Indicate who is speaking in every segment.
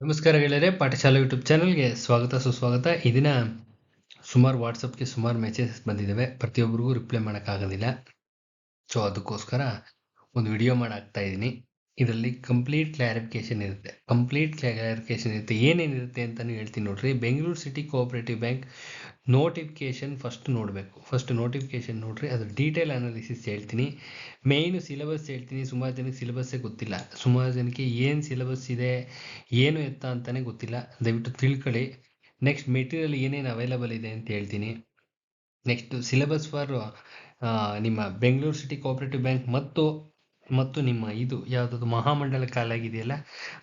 Speaker 1: ನಮಸ್ಕಾರ ಗೆಳೆಯರೆ, ಪಾಠಶಾಲೆ ಯೂಟ್ಯೂಬ್ ಚಾನಲ್ಗೆ ಸ್ವಾಗತ, ಸುಸ್ವಾಗತ. ಈ ದಿನ ಸುಮಾರು ವಾಟ್ಸಪ್ಗೆ ಸುಮಾರು ಮೆಸೇಜಸ್ ಬಂದಿದ್ದಾವೆ ಪ್ರತಿಯೊಬ್ಬರಿಗೂ ರಿಪ್ಲೈ ಮಾಡೋಕ್ಕಾಗೋದಿಲ್ಲ. ಸೊ ಅದಕ್ಕೋಸ್ಕರ ಒಂದು ವಿಡಿಯೋ ಮಾಡಾಕ್ತಾ ಇದ್ದೀನಿ. ಇದರಲ್ಲಿ ಕಂಪ್ಲೀಟ್ ಕ್ಲಾರಿಫಿಕೇಶನ್ ಇರುತ್ತೆ. ಕಂಪ್ಲೀಟ್ ಕ್ಲಾರಿಫಿಕೇಶನ್ ಇರುತ್ತೆ. ಏನೇನಿರುತ್ತೆ ಅಂತಲೂ ಹೇಳ್ತೀನಿ ನೋಡ್ರಿ. Bengaluru city cooperative bank notification first ನೋಡಬೇಕು. ಫಸ್ಟ್ ನೋಟಿಫಿಕೇಷನ್ ನೋಡ್ರಿ ಅದು ಡೀಟೇಲ್ ಅನಾಲಿಸಿಸ್ ಹೇಳ್ತೀನಿ. ಮೇಯ್ನು ಸಿಲೆಬಸ್ ಹೇಳ್ತೀನಿ. ಸುಮಾರು ಜನಕ್ಕೆ ಸಿಲೆಬಸ್ಸೇ ಗೊತ್ತಿಲ್ಲ. ಸುಮಾರು ಜನಕ್ಕೆ ಏನು ಸಿಲೆಬಸ್ ಇದೆ, ಏನು ಎತ್ತ ಅಂತಲೇ ಗೊತ್ತಿಲ್ಲ. ದಯವಿಟ್ಟು ತಿಳ್ಕೊಳ್ಳಿ. ನೆಕ್ಸ್ಟ್ ಮೆಟೀರಿಯಲ್ ಏನೇನು ಅವೈಲಬಲ್ ಇದೆ ಅಂತ ಹೇಳ್ತೀನಿ. ನೆಕ್ಸ್ಟ್ ಸಿಲೆಬಸ್ ಫಾರ್ ನಿಮ್ಮ ಬೆಂಗಳೂರು ಸಿಟಿ ಕೋಆಪರೇಟಿವ್ ಬ್ಯಾಂಕ್ ಮತ್ತು ಮತ್ತು ನಿಮ್ಮ ಇದು ಯಾವುದಾದ್ರು ಮಹಾಮಂಡಲ ಕಾಲಾಗಿದೆಯಲ್ಲ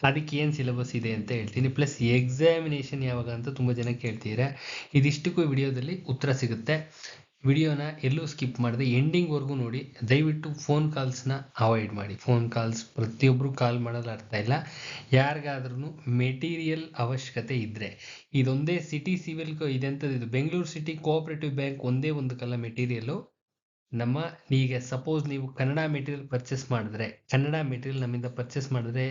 Speaker 1: ಅದಕ್ಕೆ ಏನು ಸಿಲೆಬಸ್ ಇದೆ ಅಂತ ಹೇಳ್ತೀನಿ. ಪ್ಲಸ್ ಎಕ್ಸಾಮಿನೇಷನ್ ಯಾವಾಗ ಅಂತ ತುಂಬ ಜನ ಕೇಳ್ತೀರಾ ಇದಿಷ್ಟಕ್ಕೂ ವಿಡಿಯೋದಲ್ಲಿ ಉತ್ತರ ಸಿಗುತ್ತೆ. ವಿಡಿಯೋನ ಎಲ್ಲೂ ಸ್ಕಿಪ್ ಮಾಡಿದೆ ಎಂಡಿಂಗ್ವರೆಗೂ ನೋಡಿ. ದಯವಿಟ್ಟು ಫೋನ್ ಕಾಲ್ಸ್ನ ಅವಾಯ್ಡ್ ಮಾಡಿ. ಫೋನ್ ಕಾಲ್ಸ್ ಪ್ರತಿಯೊಬ್ಬರು ಕಾಲ್ ಮಾಡೋದು ಅರ್ಥ ಇಲ್ಲ. ಯಾರಿಗಾದ್ರೂ ಮೆಟೀರಿಯಲ್ ಅವಶ್ಯಕತೆ ಇದ್ದರೆ ಇದೊಂದೇ ಸಿಟಿ ಸಿವಿಲ್ ಇದೆಂಥದ್ದು ಇದು ಬೆಂಗಳೂರು ಸಿಟಿ ಕೋಆಪರೇಟಿವ್ ಬ್ಯಾಂಕ್ ಒಂದೇ ಒಂದು ಕಲ್ಲ ಮೆಟೀರಿಯಲ್ಲು ನಮ್ಮ ಈಗ ಸಪೋಸ್ ನೀವು ಕನ್ನಡ ಮೆಟೀರಿಯಲ್ ಪರ್ಚೇಸ್ ಮಾಡಿದ್ರೆ, ಕನ್ನಡ ಮೆಟೀರಿಯಲ್ ನಮ್ಮಿಂದ ಪರ್ಚೇಸ್ ಮಾಡಿದ್ರೆ,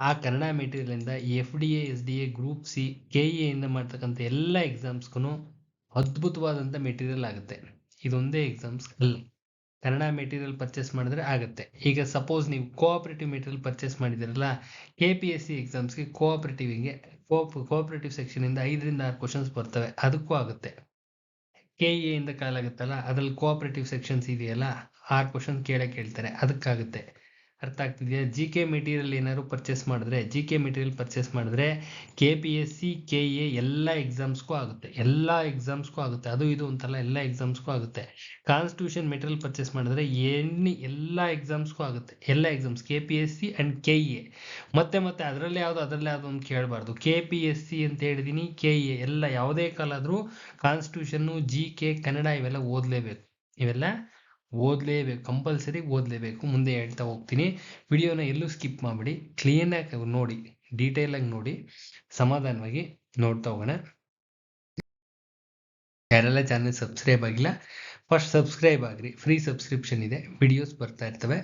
Speaker 1: ಆ Kannada ಮೆಟೀರಿಯಲಿಂದ F D A S D A group C K ಇಂದ ಮಾಡ್ತಕ್ಕಂಥ ಎಲ್ಲ ಎಕ್ಸಾಮ್ಸ್ಗೂ ಅದ್ಭುತವಾದಂಥ ಮೆಟೀರಿಯಲ್ ಆಗುತ್ತೆ. ಇದೊಂದೇ ಎಕ್ಸಾಮ್ಸ್ ಅಲ್ಲ ಕನ್ನಡ ಮೆಟೀರಿಯಲ್ ಪರ್ಚೇಸ್ ಮಾಡಿದ್ರೆ ಆಗುತ್ತೆ. ಈಗ ಸಪೋಸ್ ನೀವು ಕೋಆಪರೇಟಿವ್ ಮೆಟೀರಿಯಲ್ ಪರ್ಚೇಸ್ ಮಾಡಿದಿರಲ್ಲ ಕೆ ಪಿ ಎಸ್ ಸಿ ಎಕ್ಸಾಮ್ಸ್ಗೆ ಕೋಆಪರೇಟಿವ್ಗೆ ಕೋಆಪರೇಟಿವ್ ಸೆಕ್ಷನಿಂದ ಐದರಿಂದ ಆರು ಕ್ವಶನ್ಸ್ ಬರ್ತವೆ, ಅದಕ್ಕೂ ಆಗುತ್ತೆ. ಕೆ ಎ ಇಂದ ಕಾಲಾಗುತ್ತಲ್ಲ ಅದ್ರಲ್ಲಿ ಕೋಆಪರೇಟಿವ್ ಸೆಕ್ಷನ್ಸ್ ಇದೆಯಲ್ಲ ಆರು ಕ್ವಶನ್ ಕೇಳೇ ಕೇಳ್ತಾರೆ. ಅದಕ್ಕಾಗುತ್ತೆ. ಅರ್ಥ ಆಗ್ತಿದೆಯಾ ಜಿ ಕೆ ಮೆಟೀರಿಯಲ್ ಏನಾದ್ರು ಪರ್ಚೇಸ್ ಮಾಡಿದ್ರೆ ಜಿ ಕೆ ಮೆಟೀರಿಯಲ್ ಪರ್ಚೇಸ್ ಮಾಡಿದ್ರೆ K P S C K A ಎಲ್ಲ ಎಕ್ಸಾಮ್ಸ್ಗೂ ಆಗುತ್ತೆ. ಎಲ್ಲ ಎಕ್ಸಾಮ್ಸ್ಗೂ ಆಗುತ್ತೆ. ಅದು ಇದು ಅಂತಲ್ಲ, ಎಲ್ಲ ಎಕ್ಸಾಮ್ಸ್ಗೂ ಆಗುತ್ತೆ. ಕಾನ್ಸ್ಟಿಟ್ಯೂಷನ್ ಮೆಟೀರಿಯಲ್ ಪರ್ಚೇಸ್ ಮಾಡಿದ್ರೆ ಎಣ್ಣೆ ಎಲ್ಲ ಎಕ್ಸಾಮ್ಸ್ಗೂ ಆಗುತ್ತೆ. ಎಲ್ಲ exams K P S C and K A ಮತ್ತೆ ಮತ್ತೆ ಅದರಲ್ಲಿ ಯಾವುದು ಅದರಲ್ಲಿ ಯಾವುದು ಅಂತ ಕೇಳಬಾರ್ದು. ಕೆ ಪಿ ಎಸ್ ಸಿ ಅಂತ ಹೇಳಿದೀನಿ ಕೆ ಎ ಎಲ್ಲ ಯಾವುದೇ ಕಾಲಾದರೂ ಕಾನ್ಸ್ಟಿಟ್ಯೂಷನ್ನು ಜಿ ಕೆ ಕನ್ನಡ ಇವೆಲ್ಲ ಓದಲೇಬೇಕು. ಇವೆಲ್ಲ ಓದಲೇಬೇಕು ಕಂಪಲ್ಸರಿ ಓದಲೇಬೇಕು, ಮುಂದೆ ಹೇಳ್ತಾ ಹೋಗ್ತೀನಿ. ವಿಡಿಯೋನ ಎಲ್ಲೂ ಸ್ಕಿಪ್ ಮಾಡಿಬಿಡಿ. ಕ್ಲೀನಾಗಿ ನೋಡಿ ಡೀಟೇಲಾಗಿ ನೋಡಿ, ಸಮಾಧಾನವಾಗಿ ನೋಡ್ತಾ ಹೋಗೋಣ. ಯಾರೆಲ್ಲ ಚಾನಲ್ ಸಬ್ಸ್ಕ್ರೈಬ್ ಆಗಿಲ್ಲ ಫಸ್ಟ್ ಸಬ್ಸ್ಕ್ರೈಬ್ ಆಗ್ರಿ. ಫ್ರೀ ಸಬ್ಸ್ಕ್ರಿಪ್ಷನ್ ಇದೆ. ವಿಡಿಯೋಸ್ ಬರ್ತಾ ಇರ್ತವೆ.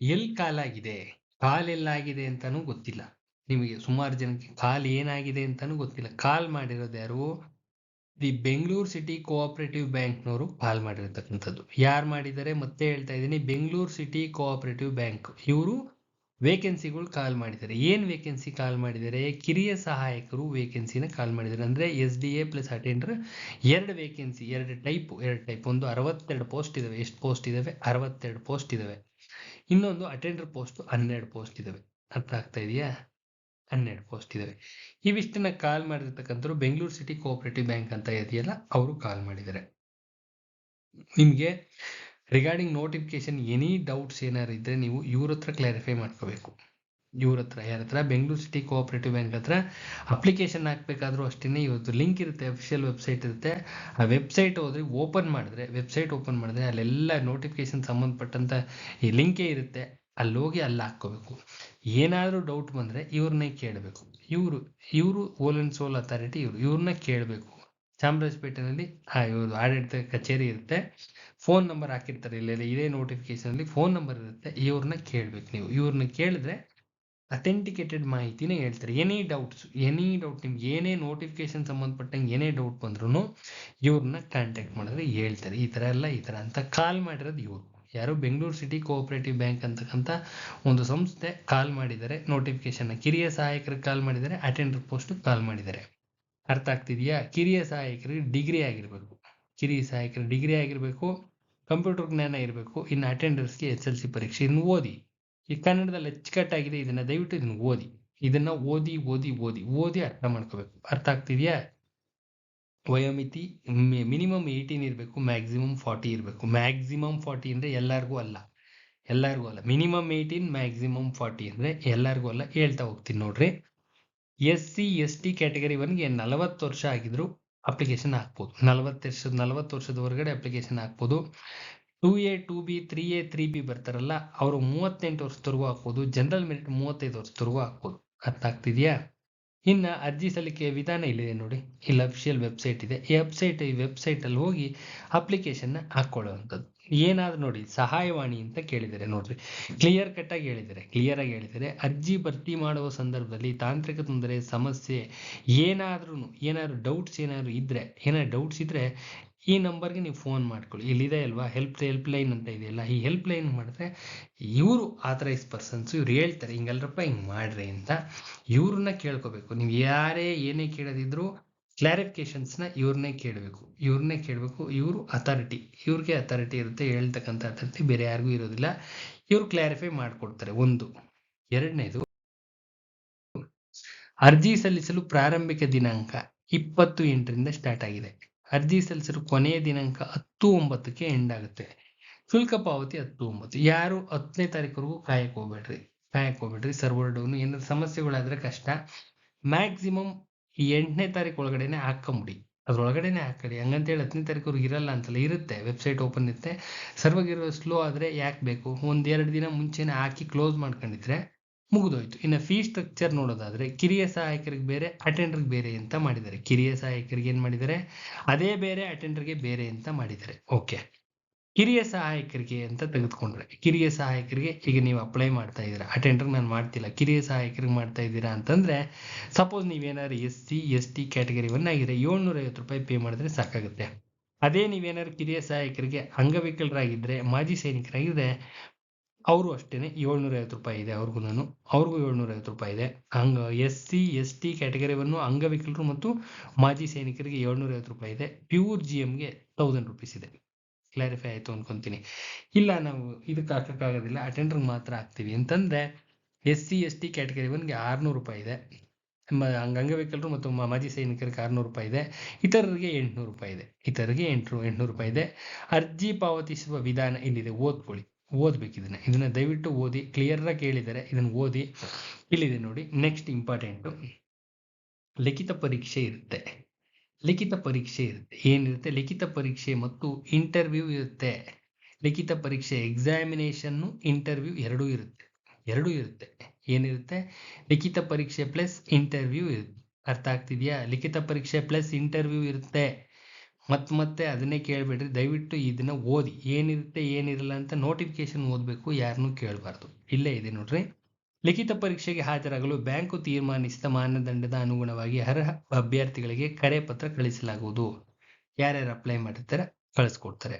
Speaker 1: ಎಲ್ ಕಾಲಾಗಿದೆ ಕಾಲ್ ಎಲ್ಲಾಗಿದೆ ಅಂತಾನೂ ಗೊತ್ತಿಲ್ಲ. ನಿಮಗೆ ಸುಮಾರು ಜನಕ್ಕೆ ಕಾಲ್ ಏನಾಗಿದೆ ಅಂತಾನೂ ಗೊತ್ತಿಲ್ಲ. ಕಾಲ್ ಮಾಡಿರೋದು ಯಾರು? ದಿ ಬೆಂಗಳೂರು ಸಿಟಿ ಕೋಆಪರೇಟಿವ್ ಬ್ಯಾಂಕ್ನವರು ಕಾಲ್ ಮಾಡಿರ್ತಕ್ಕಂಥದ್ದು. ಯಾರು ಮಾಡಿದ್ದಾರೆ? ಮತ್ತೆ ಹೇಳ್ತಾ ಇದ್ದೀನಿ. ಬೆಂಗಳೂರು ಸಿಟಿ ಕೋಆಪರೇಟಿವ್ ಬ್ಯಾಂಕ್ ಇವರು ವೇಕೆನ್ಸಿಗಳು ಕಾಲ್ ಮಾಡಿದ್ದಾರೆ. ಏನು ವೇಕೆನ್ಸಿ ಕಾಲ್ ಮಾಡಿದ್ದಾರೆ? ಕಿರಿಯ ಸಹಾಯಕರು ವೇಕೆನ್ಸಿನ ಕಾಲ್ ಮಾಡಿದ್ದಾರೆ. ಅಂದರೆ S D A plus attender ಎರಡು ವೇಕೆನ್ಸಿ ಎರಡು ಟೈಪ್ ಎರಡು ಟೈಪ್ ಒಂದು ಅರವತ್ತೆರಡು ಪೋಸ್ಟ್ ಇದ್ದಾವೆ ಎಷ್ಟು ಪೋಸ್ಟ್ ಇದ್ದಾವೆ ಅರವತ್ತೆರಡು ಪೋಸ್ಟ್ ಇದ್ದಾವೆ ಇನ್ನೊಂದು ಅಟೆಂಡರ್ ಪೋಸ್ಟ್ ಹನ್ನೆರಡು ಪೋಸ್ಟ್ ಇದ್ದಾವೆ ಅರ್ಥ ಆಗ್ತಾ ಇದೆಯಾ? ಹನ್ನೆರಡು ಪೋಸ್ಟ್ ಇದಾವೆ. ಇವಿಷ್ಟನ್ನ ಕಾಲ್ ಮಾಡಿರ್ತಕ್ಕಂಥವ್ರು ಬೆಂಗಳೂರು ಸಿಟಿ ಕೋಆಪರೇಟಿವ್ ಬ್ಯಾಂಕ್ ಅಂತ ಇದೆಯಲ್ಲ, ಅವರು ಕಾಲ್ ಮಾಡಿದ್ದಾರೆ ನಿಮಗೆ ರಿಗಾರ್ಡಿಂಗ್ ನೋಟಿಫಿಕೇಶನ್ ಎನಿ ಡೌಟ್ಸ್ ಏನಾರು ಇದ್ದರೆ ನೀವು ಇವ್ರ ಹತ್ರ ಕ್ಲಾರಿಫೈ ಮಾಡ್ಕೋಬೇಕು. ಇವ್ರ ಹತ್ರ, ಯಾರ ಹತ್ರ? ಬೆಂಗಳೂರು ಸಿಟಿ ಕೋಆಪರೇಟಿವ್ ಬ್ಯಾಂಕ್ ಹತ್ರ. ಅಪ್ಲಿಕೇಶನ್ ಹಾಕ್ಬೇಕಾದ್ರೂ ಅಷ್ಟೇ ಇವತ್ತು ಲಿಂಕ್ ಇರುತ್ತೆ ಅಫಿಷಿಯಲ್ ವೆಬ್ಸೈಟ್ ಇರುತ್ತೆ. ಆ ವೆಬ್ಸೈಟ್ ಹೋದ್ರೆ ಓಪನ್ ಮಾಡಿದ್ರೆ ವೆಬ್ಸೈಟ್ ಓಪನ್ ಮಾಡಿದ್ರೆ ಅಲ್ಲೆಲ್ಲ ನೋಟಿಫಿಕೇಶನ್ ಸಂಬಂಧಪಟ್ಟಂಥ ಈ ಲಿಂಕೇ ಇರುತ್ತೆ. ಅಲ್ಲಿ ಹೋಗಿ ಅಲ್ಲಿ ಹಾಕ್ಕೋಬೇಕು. ಏನಾದರೂ ಡೌಟ್ ಬಂದರೆ ಇವ್ರನ್ನೇ ಕೇಳಬೇಕು. ಇವರು ಇವರು ಓಲ್ ಆ್ಯಂಡ್ ಸೋಲ್ ಅಥಾರಿಟಿ ಇವರು ಇವ್ರನ್ನ ಕೇಳಬೇಕು. ಚಾಮರಾಜಪೇಟೆನಲ್ಲಿ ಇವರು ಆಡಳಿತ ಕಚೇರಿ ಇರುತ್ತೆ. ಫೋನ್ ನಂಬರ್ ಹಾಕಿರ್ತಾರೆ ಇಲ್ಲೆಲ್ಲ, ಇದೇ ನೋಟಿಫಿಕೇಶನಲ್ಲಿ ಫೋನ್ ನಂಬರ್ ಇರುತ್ತೆ. ಇವ್ರನ್ನ ಕೇಳಬೇಕು ನೀವು. ಇವ್ರನ್ನ ಕೇಳಿದ್ರೆ ಅಥೆಂಟಿಕೇಟೆಡ್ ಮಾಹಿತಿನೇ ಹೇಳ್ತಾರೆ. ಎನಿ ಡೌಟ್ಸ್ ಎನಿ ಡೌಟ್ ನಿಮ್ಗೆ ಏನೇ ನೋಟಿಫಿಕೇಶನ್ ಸಂಬಂಧಪಟ್ಟಂಗೆ ಏನೇ ಡೌಟ್ ಬಂದ್ರೂ ಇವ್ರನ್ನ ಕಾಂಟ್ಯಾಕ್ಟ್ ಮಾಡಿದ್ರೆ ಹೇಳ್ತಾರೆ. ಈ ಥರ ಎಲ್ಲ, ಈ ಥರ ಅಂತ ಕಾಲ್ ಮಾಡಿರೋದು ಇವರು. ಯಾರು ಬೆಂಗಳೂರು ಸಿಟಿ ಕೋಆಪರೇಟಿವ್ ಬ್ಯಾಂಕ್ ಅಂತಕ್ಕಂಥ ಒಂದು ಸಂಸ್ಥೆ ಕಾಲ್ ಮಾಡಿದ್ದಾರೆ. ನೋಟಿಫಿಕೇಶನ್ ಕಿರಿಯ ಸಹಾಯಕರಿಗೆ ಕಾಲ್ ಮಾಡಿದ್ದಾರೆ. ಅಟೆಂಡರ್ ಪೋಸ್ಟ್ ಕಾಲ್ ಮಾಡಿದ್ದಾರೆ. ಅರ್ಥ ಆಗ್ತಿದೆಯಾ? ಕಿರಿಯ ಸಹಾಯಕರಿಗೆ ಡಿಗ್ರಿ ಆಗಿರಬೇಕು. ಕಿರಿಯ ಸಹಾಯಕರು ಡಿಗ್ರಿ ಆಗಿರಬೇಕು. ಕಂಪ್ಯೂಟರ್ ಜ್ಞಾನ ಇರಬೇಕು. ಇನ್ನು ಅಟೆಂಡರ್ಸ್ಗೆ ಎಸ್ ಎಲ್ ಸಿ ಪರೀಕ್ಷೆ ಇನ್ನು ಓದಿ. ಈ ಕನ್ನಡದಲ್ಲಿ ಅಚ್ಚುಕಟ್ಟಾಗಿದೆ. ಇದನ್ನು ದಯವಿಟ್ಟು ಇದನ್ನು ಓದಿ. ಇದನ್ನು ಓದಿ ಓದಿ ಓದಿ ಓದಿ ಅರ್ಥ ಮಾಡ್ಕೋಬೇಕು. ಅರ್ಥ ಆಗ್ತಿದೆಯಾ? ವಯೋಮಿತಿ ಮಿನಿಮಮ್ ಏಯ್ಟೀನ್ ಇರಬೇಕು ಮ್ಯಾಕ್ಸಿಮಮ್ ಫಾರ್ಟಿ ಇರಬೇಕು. ಮ್ಯಾಕ್ಸಿಮಮ್ ಫಾರ್ಟಿ ಅಂದರೆ ಎಲ್ಲರಿಗೂ ಅಲ್ಲ. ಎಲ್ಲರಿಗೂ ಅಲ್ಲ. ಮಿನಿಮಮ್ ಏಯ್ಟೀನ್ ಮ್ಯಾಕ್ಸಿಮಮ್ ಫಾರ್ಟಿ ಅಂದರೆ ಎಲ್ಲರಿಗೂ ಅಲ್ಲ. ಹೇಳ್ತಾ ಹೋಗ್ತೀನಿ ನೋಡ್ರಿ. S C S T category ಒನ್ಗೆ ನಲವತ್ತು ವರ್ಷ ಆಗಿದ್ರು ಅಪ್ಲಿಕೇಶನ್ ಹಾಕ್ಬೋದು. ನಲವತ್ತು ವರ್ಷದ ನಲವತ್ತು ವರ್ಷದ ಹೊರಗಡೆ ಅಪ್ಲಿಕೇಶನ್ ಹಾಕ್ಬೋದು. Two A two B three A three B ಬರ್ತಾರಲ್ಲ, ಅವರು ಮೂವತ್ತೆಂಟು ವರ್ಷದವರೆಗೂ ಹಾಕ್ಬೋದು. ಜನರಲ್ ಮೆರಿಟ್ ಮೂವತ್ತೈದು ವರ್ಷದವರೆಗೂ ಹಾಕ್ಬೋದು. ಅರ್ಥ ಆಗ್ತಿದೆಯಾ? ಇನ್ನ ಅರ್ಜಿ ಸಲ್ಲಿಕೆಯ ವಿಧಾನ ಇಲ್ಲಿದೆ ನೋಡಿ. ಇಲ್ಲಿ ಅಫಿಷಿಯಲ್ ವೆಬ್ಸೈಟ್ ಇದೆ. ಈ ವೆಬ್ಸೈಟ್ ಈ ವೆಬ್ಸೈಟ್ ಅಲ್ಲಿ ಹೋಗಿ ಅಪ್ಲಿಕೇಶನ್ ಹಾಕೊಳ್ಳುವಂಥದ್ದು ಏನಾದ್ರೂ ನೋಡಿ, ಸಹಾಯವಾಣಿ ಅಂತ ಕೇಳಿದರೆ ನೋಡ್ರಿ. ಕ್ಲಿಯರ್ ಕಟ್ ಆಗಿ ಹೇಳಿದರೆ ಕ್ಲಿಯರ್ ಆಗಿ ಹೇಳಿದರೆ ಅರ್ಜಿ ಭರ್ತಿ ಮಾಡುವ ಸಂದರ್ಭದಲ್ಲಿ ತಾಂತ್ರಿಕ ತೊಂದರೆ, ಸಮಸ್ಯೆ ಏನಾದ್ರೂ ಏನಾದ್ರು ಡೌಟ್ಸ್ ಏನಾದ್ರು ಇದ್ರೆ, ಏನಾದ್ರು ಡೌಟ್ಸ್ ಇದ್ರೆ ಈ ನಂಬರ್ಗೆ ನೀವು ಫೋನ್ ಮಾಡ್ಕೊಳ್ಳಿ. ಇಲ್ಲಿದೆ ಅಲ್ವಾ? ಹೆಲ್ಪ್ ಹೆಲ್ಪ್ ಲೈನ್ ಅಂತ ಇದೆಯಲ್ಲ ಈ ಹೆಲ್ಪ್ ಲೈನ್ ಮಾಡಿದ್ರೆ ಇವರು ಆಥರೈಸ್ ಪರ್ಸನ್ಸ್ ಇವ್ರು ಹೇಳ್ತಾರೆ, ಹಿಂಗಲ್ರಪ್ಪ, ಹಿಂಗೆ ಮಾಡ್ರಿ ಅಂತ. ಇವ್ರನ್ನ ಕೇಳ್ಕೋಬೇಕು. ನೀವು ಯಾರೇ ಏನೇ ಕೇಳೋದಿದ್ರು ಕ್ಲಾರಿಫಿಕೇಶನ್ಸ್ನ ಇವ್ರನ್ನೇ ಕೇಳಬೇಕು. ಇವ್ರನ್ನೇ ಕೇಳಬೇಕು. ಇವರು ಅಥಾರಿಟಿ ಇವ್ರಿಗೆ ಅಥಾರಿಟಿ ಇರುತ್ತೆ. ಹೇಳ್ತಕ್ಕಂಥ ಅಥಾರಿಟಿ ಬೇರೆ ಯಾರಿಗೂ ಇರೋದಿಲ್ಲ. ಇವ್ರು ಕ್ಲಾರಿಫೈ ಮಾಡಿಕೊಡ್ತಾರೆ. ಒಂದು. ಎರಡನೇದು, ಅರ್ಜಿ ಸಲ್ಲಿಸಲು ಪ್ರಾರಂಭಿಕ ದಿನಾಂಕ ಇಪ್ಪತ್ತು ಎಂಟರಿಂದ ಸ್ಟಾರ್ಟ್ ಆಗಿದೆ. ಅರ್ಜಿ ಸಲ್ಲಿಸಲು ಕೊನೆಯ ದಿನಾಂಕ ಹತ್ತು ಒಂಬತ್ತಕ್ಕೆ ಎಂಡ್ ಆಗುತ್ತೆ. ಶುಲ್ಕ ಪಾವತಿ ಹತ್ತು ಒಂಬತ್ತು ಯಾರು ಹತ್ತನೇ ತಾರೀಕುವರೆಗೂ ಕಾಯಕ್ಕೆ ಹೋಗ್ಬೇಡ್ರಿ. ಕಾಯಕ್ಕೆ ಹೋಗ್ಬೇಡ್ರಿ. ಸರ್ವರ್ ಡೌನ್ ಏನಾದ್ರು ಸಮಸ್ಯೆಗಳಾದ್ರೆ ಕಷ್ಟ. ಮ್ಯಾಕ್ಸಿಮಮ್ ಎಂಟನೇ ತಾರೀಕು ಒಳಗಡೆನೆ ಹಾಕೊಂಬಿಡಿ ಅದ್ರೊಳಗಡೆನೆ ಹಾಕೊಳ್ಳಿ ಹಂಗಂತೇಳಿ ಹತ್ತನೇ ತಾರೀಕುವರೆಗೆ ಇರಲ್ಲ ಅಂತಲ್ಲ, ಇರುತ್ತೆ. ವೆಬ್ಸೈಟ್ ಓಪನ್ ಇರುತ್ತೆ. ಸರ್ವರ್ ಸ್ಲೋ ಆದರೆ ಯಾಕೆ ಬೇಕು? ಒಂದೆರಡು ದಿನ ಮುಂಚೆನೆ ಹಾಕಿ ಕ್ಲೋಸ್ ಮಾಡ್ಕೊಂಡಿದ್ರೆ ಮುಗಿದೋಯ್ತು. ಇನ್ನು ಫೀ ಸ್ಟ್ರಕ್ಚರ್ ನೋಡೋದಾದ್ರೆ ಕಿರಿಯ ಸಹಾಯಕರಿಗೆ ಬೇರೆ ಅಟೆಂಡರ್ಗೆ ಬೇರೆ ಅಂತ ಮಾಡಿದ್ದಾರೆ. ಕಿರಿಯ ಸಹಾಯಕರಿಗೆ ಏನು ಮಾಡಿದ್ದಾರೆ? ಅದೇ ಬೇರೆ ಅಟೆಂಡರ್ಗೆ ಬೇರೆ ಅಂತ ಮಾಡಿದ್ದಾರೆ. ಓಕೆ ಕಿರಿಯ ಸಹಾಯಕರಿಗೆ ಅಂತ ತೆಗೆದುಕೊಂಡ್ರೆ, ಕಿರಿಯ ಸಹಾಯಕರಿಗೆ ಈಗ ನೀವು ಅಪ್ಲೈ ಮಾಡ್ತಾ ಇದ್ದೀರಾ? ಅಟೆಂಡರ್ ನಾನು ಮಾಡ್ತಿಲ್ಲ. ಕಿರಿಯ ಸಹಾಯಕರಿಗೆ ಮಾಡ್ತಾ ಇದ್ದೀರಾ ಅಂತಂದ್ರೆ ಸಪೋಸ್ ನೀವೇನಾದ್ರು S C, S T category one ಆಗಿದ್ರೆ ಏಳ್ನೂರ ಐವತ್ತು ರೂಪಾಯಿ ಪೇ ಮಾಡಿದ್ರೆ ಸಾಕಾಗುತ್ತೆ. ಅದೇ ನೀವೇನಾದ್ರು ಕಿರಿಯ ಸಹಾಯಕರಿಗೆ ಅಂಗವಿಕಲರಾಗಿದ್ದರೆ ಮಾಜಿ ಸೈನಿಕರಾಗಿದ್ರೆ ಅವರು ಅಷ್ಟೇ ಏಳ್ನೂರ ಐವತ್ತು ರೂಪಾಯಿ ಇದೆ ಅವ್ರಿಗೂ ಅವ್ರಿಗೂ ಏಳ್ನೂರ ಐವತ್ತು ರೂಪಾಯಿ ಇದೆ. ಹಂಗ ಎಸ್ ಸಿ ಎಸ್ ಟಿ ಕ್ಯಾಟಗರಿವನ್ನು ಅಂಗವಿಕಲರು ಮತ್ತು ಮಾಜಿ ಸೈನಿಕರಿಗೆ ಏಳ್ನೂರ ಐವತ್ತು ರೂಪಾಯಿ ಇದೆ. ಪ್ಯೂರ್ ಜಿ ಎಮ್ಗೆ ತೌಸಂಡ್ ರುಪೀಸ್ ಇದೆ. ಕ್ಲಾರಿಫೈ ಆಯಿತು ಅನ್ಕೊಂತೀನಿ. ಇಲ್ಲ, ನಾವು ಇದಕ್ಕೆ ಹಾಕೋಕ್ಕಾಗೋದಿಲ್ಲ. ಅಟೆಂಡರ್ಗೆ ಮಾತ್ರ ಹಾಕ್ತೀವಿ. ಅಂತಂದರೆ S C S T category ಒನ್ಗೆ ಆರುನೂರು ರೂಪಾಯಿ ಇದೆ. ಅಂಗವಿಕಲರು ಮತ್ತು ಮಾಜಿ ಸೈನಿಕರಿಗೆ ಆರುನೂರು ರೂಪಾಯಿ ಇದೆ. ಇತರರಿಗೆ ಎಂಟುನೂರು ರೂಪಾಯಿ ಇದೆ. ಇತರರಿಗೆ ಎಂಟು ಎಂಟುನೂರು ರೂಪಾಯಿ ಇದೆ. ಅರ್ಜಿ ಪಾವತಿಸುವ ವಿಧಾನ ಇಲ್ಲಿದೆ. ಓದ್ಕೊಳ್ಳಿ. ಓದ್ಬೇಕು ಇದನ್ನ ಇದನ್ನ ದಯವಿಟ್ಟು ಓದಿ ಕ್ಲಿಯರ್ ಆಗಿ ಇದನ್ನು ಇದನ್ನ ಓದಿ ಇಲ್ಲಿದೆ ನೋಡಿ. ನೆಕ್ಸ್ಟ್ ಇಂಪಾರ್ಟೆಂಟು ಲಿಖಿತ ಪರೀಕ್ಷೆ ಇರುತ್ತೆ. ಲಿಖಿತ ಪರೀಕ್ಷೆ ಇರುತ್ತೆ. ಏನಿರುತ್ತೆ? ಲಿಖಿತ ಪರೀಕ್ಷೆ ಮತ್ತು ಇಂಟರ್ವ್ಯೂ ಇರುತ್ತೆ. ಲಿಖಿತ ಪರೀಕ್ಷೆ ಎಕ್ಸಾಮಿನೇಷನ್ನು ಇಂಟರ್ವ್ಯೂ ಎರಡೂ ಇರುತ್ತೆ. ಎರಡೂ ಇರುತ್ತೆ. ಏನಿರುತ್ತೆ? ಲಿಖಿತ ಪರೀಕ್ಷೆ ಪ್ಲಸ್ ಇಂಟರ್ವ್ಯೂ ಇರುತ್ತೆ. ಅರ್ಥ ಆಗ್ತಿದೆಯಾ? ಲಿಖಿತ ಪರೀಕ್ಷೆ ಪ್ಲಸ್ ಇಂಟರ್ವ್ಯೂ ಇರುತ್ತೆ. ಮತ್ ಮತ್ತೆ ಅದನ್ನೇ ಕೇಳಬೇಡ್ರಿ. ದಯವಿಟ್ಟು ಇದನ್ನ ಓದಿ. ಏನಿರುತ್ತೆ ಏನಿರಲ್ಲ ಅಂತ ನೋಟಿಫಿಕೇಶನ್ ಓದಬೇಕು ಯಾರನ್ನೂ ಕೇಳಬಾರ್ದು. ಇಲ್ಲೇ ಇದೆ ನೋಡ್ರಿ. ಲಿಖಿತ ಪರೀಕ್ಷೆಗೆ ಹಾಜರಾಗಲು ಬ್ಯಾಂಕು ತೀರ್ಮಾನಿಸಿದ ಮಾನದಂಡದ ಅನುಗುಣವಾಗಿ ಅರ್ಹ ಅಭ್ಯರ್ಥಿಗಳಿಗೆ ಕರೆ ಪತ್ರ ಕಳಿಸಲಾಗುವುದು. ಯಾರ್ಯಾರು ಅಪ್ಲೈ ಮಾಡಿರ್ತಾರೆ ಕಳಿಸ್ಕೊಡ್ತಾರೆ.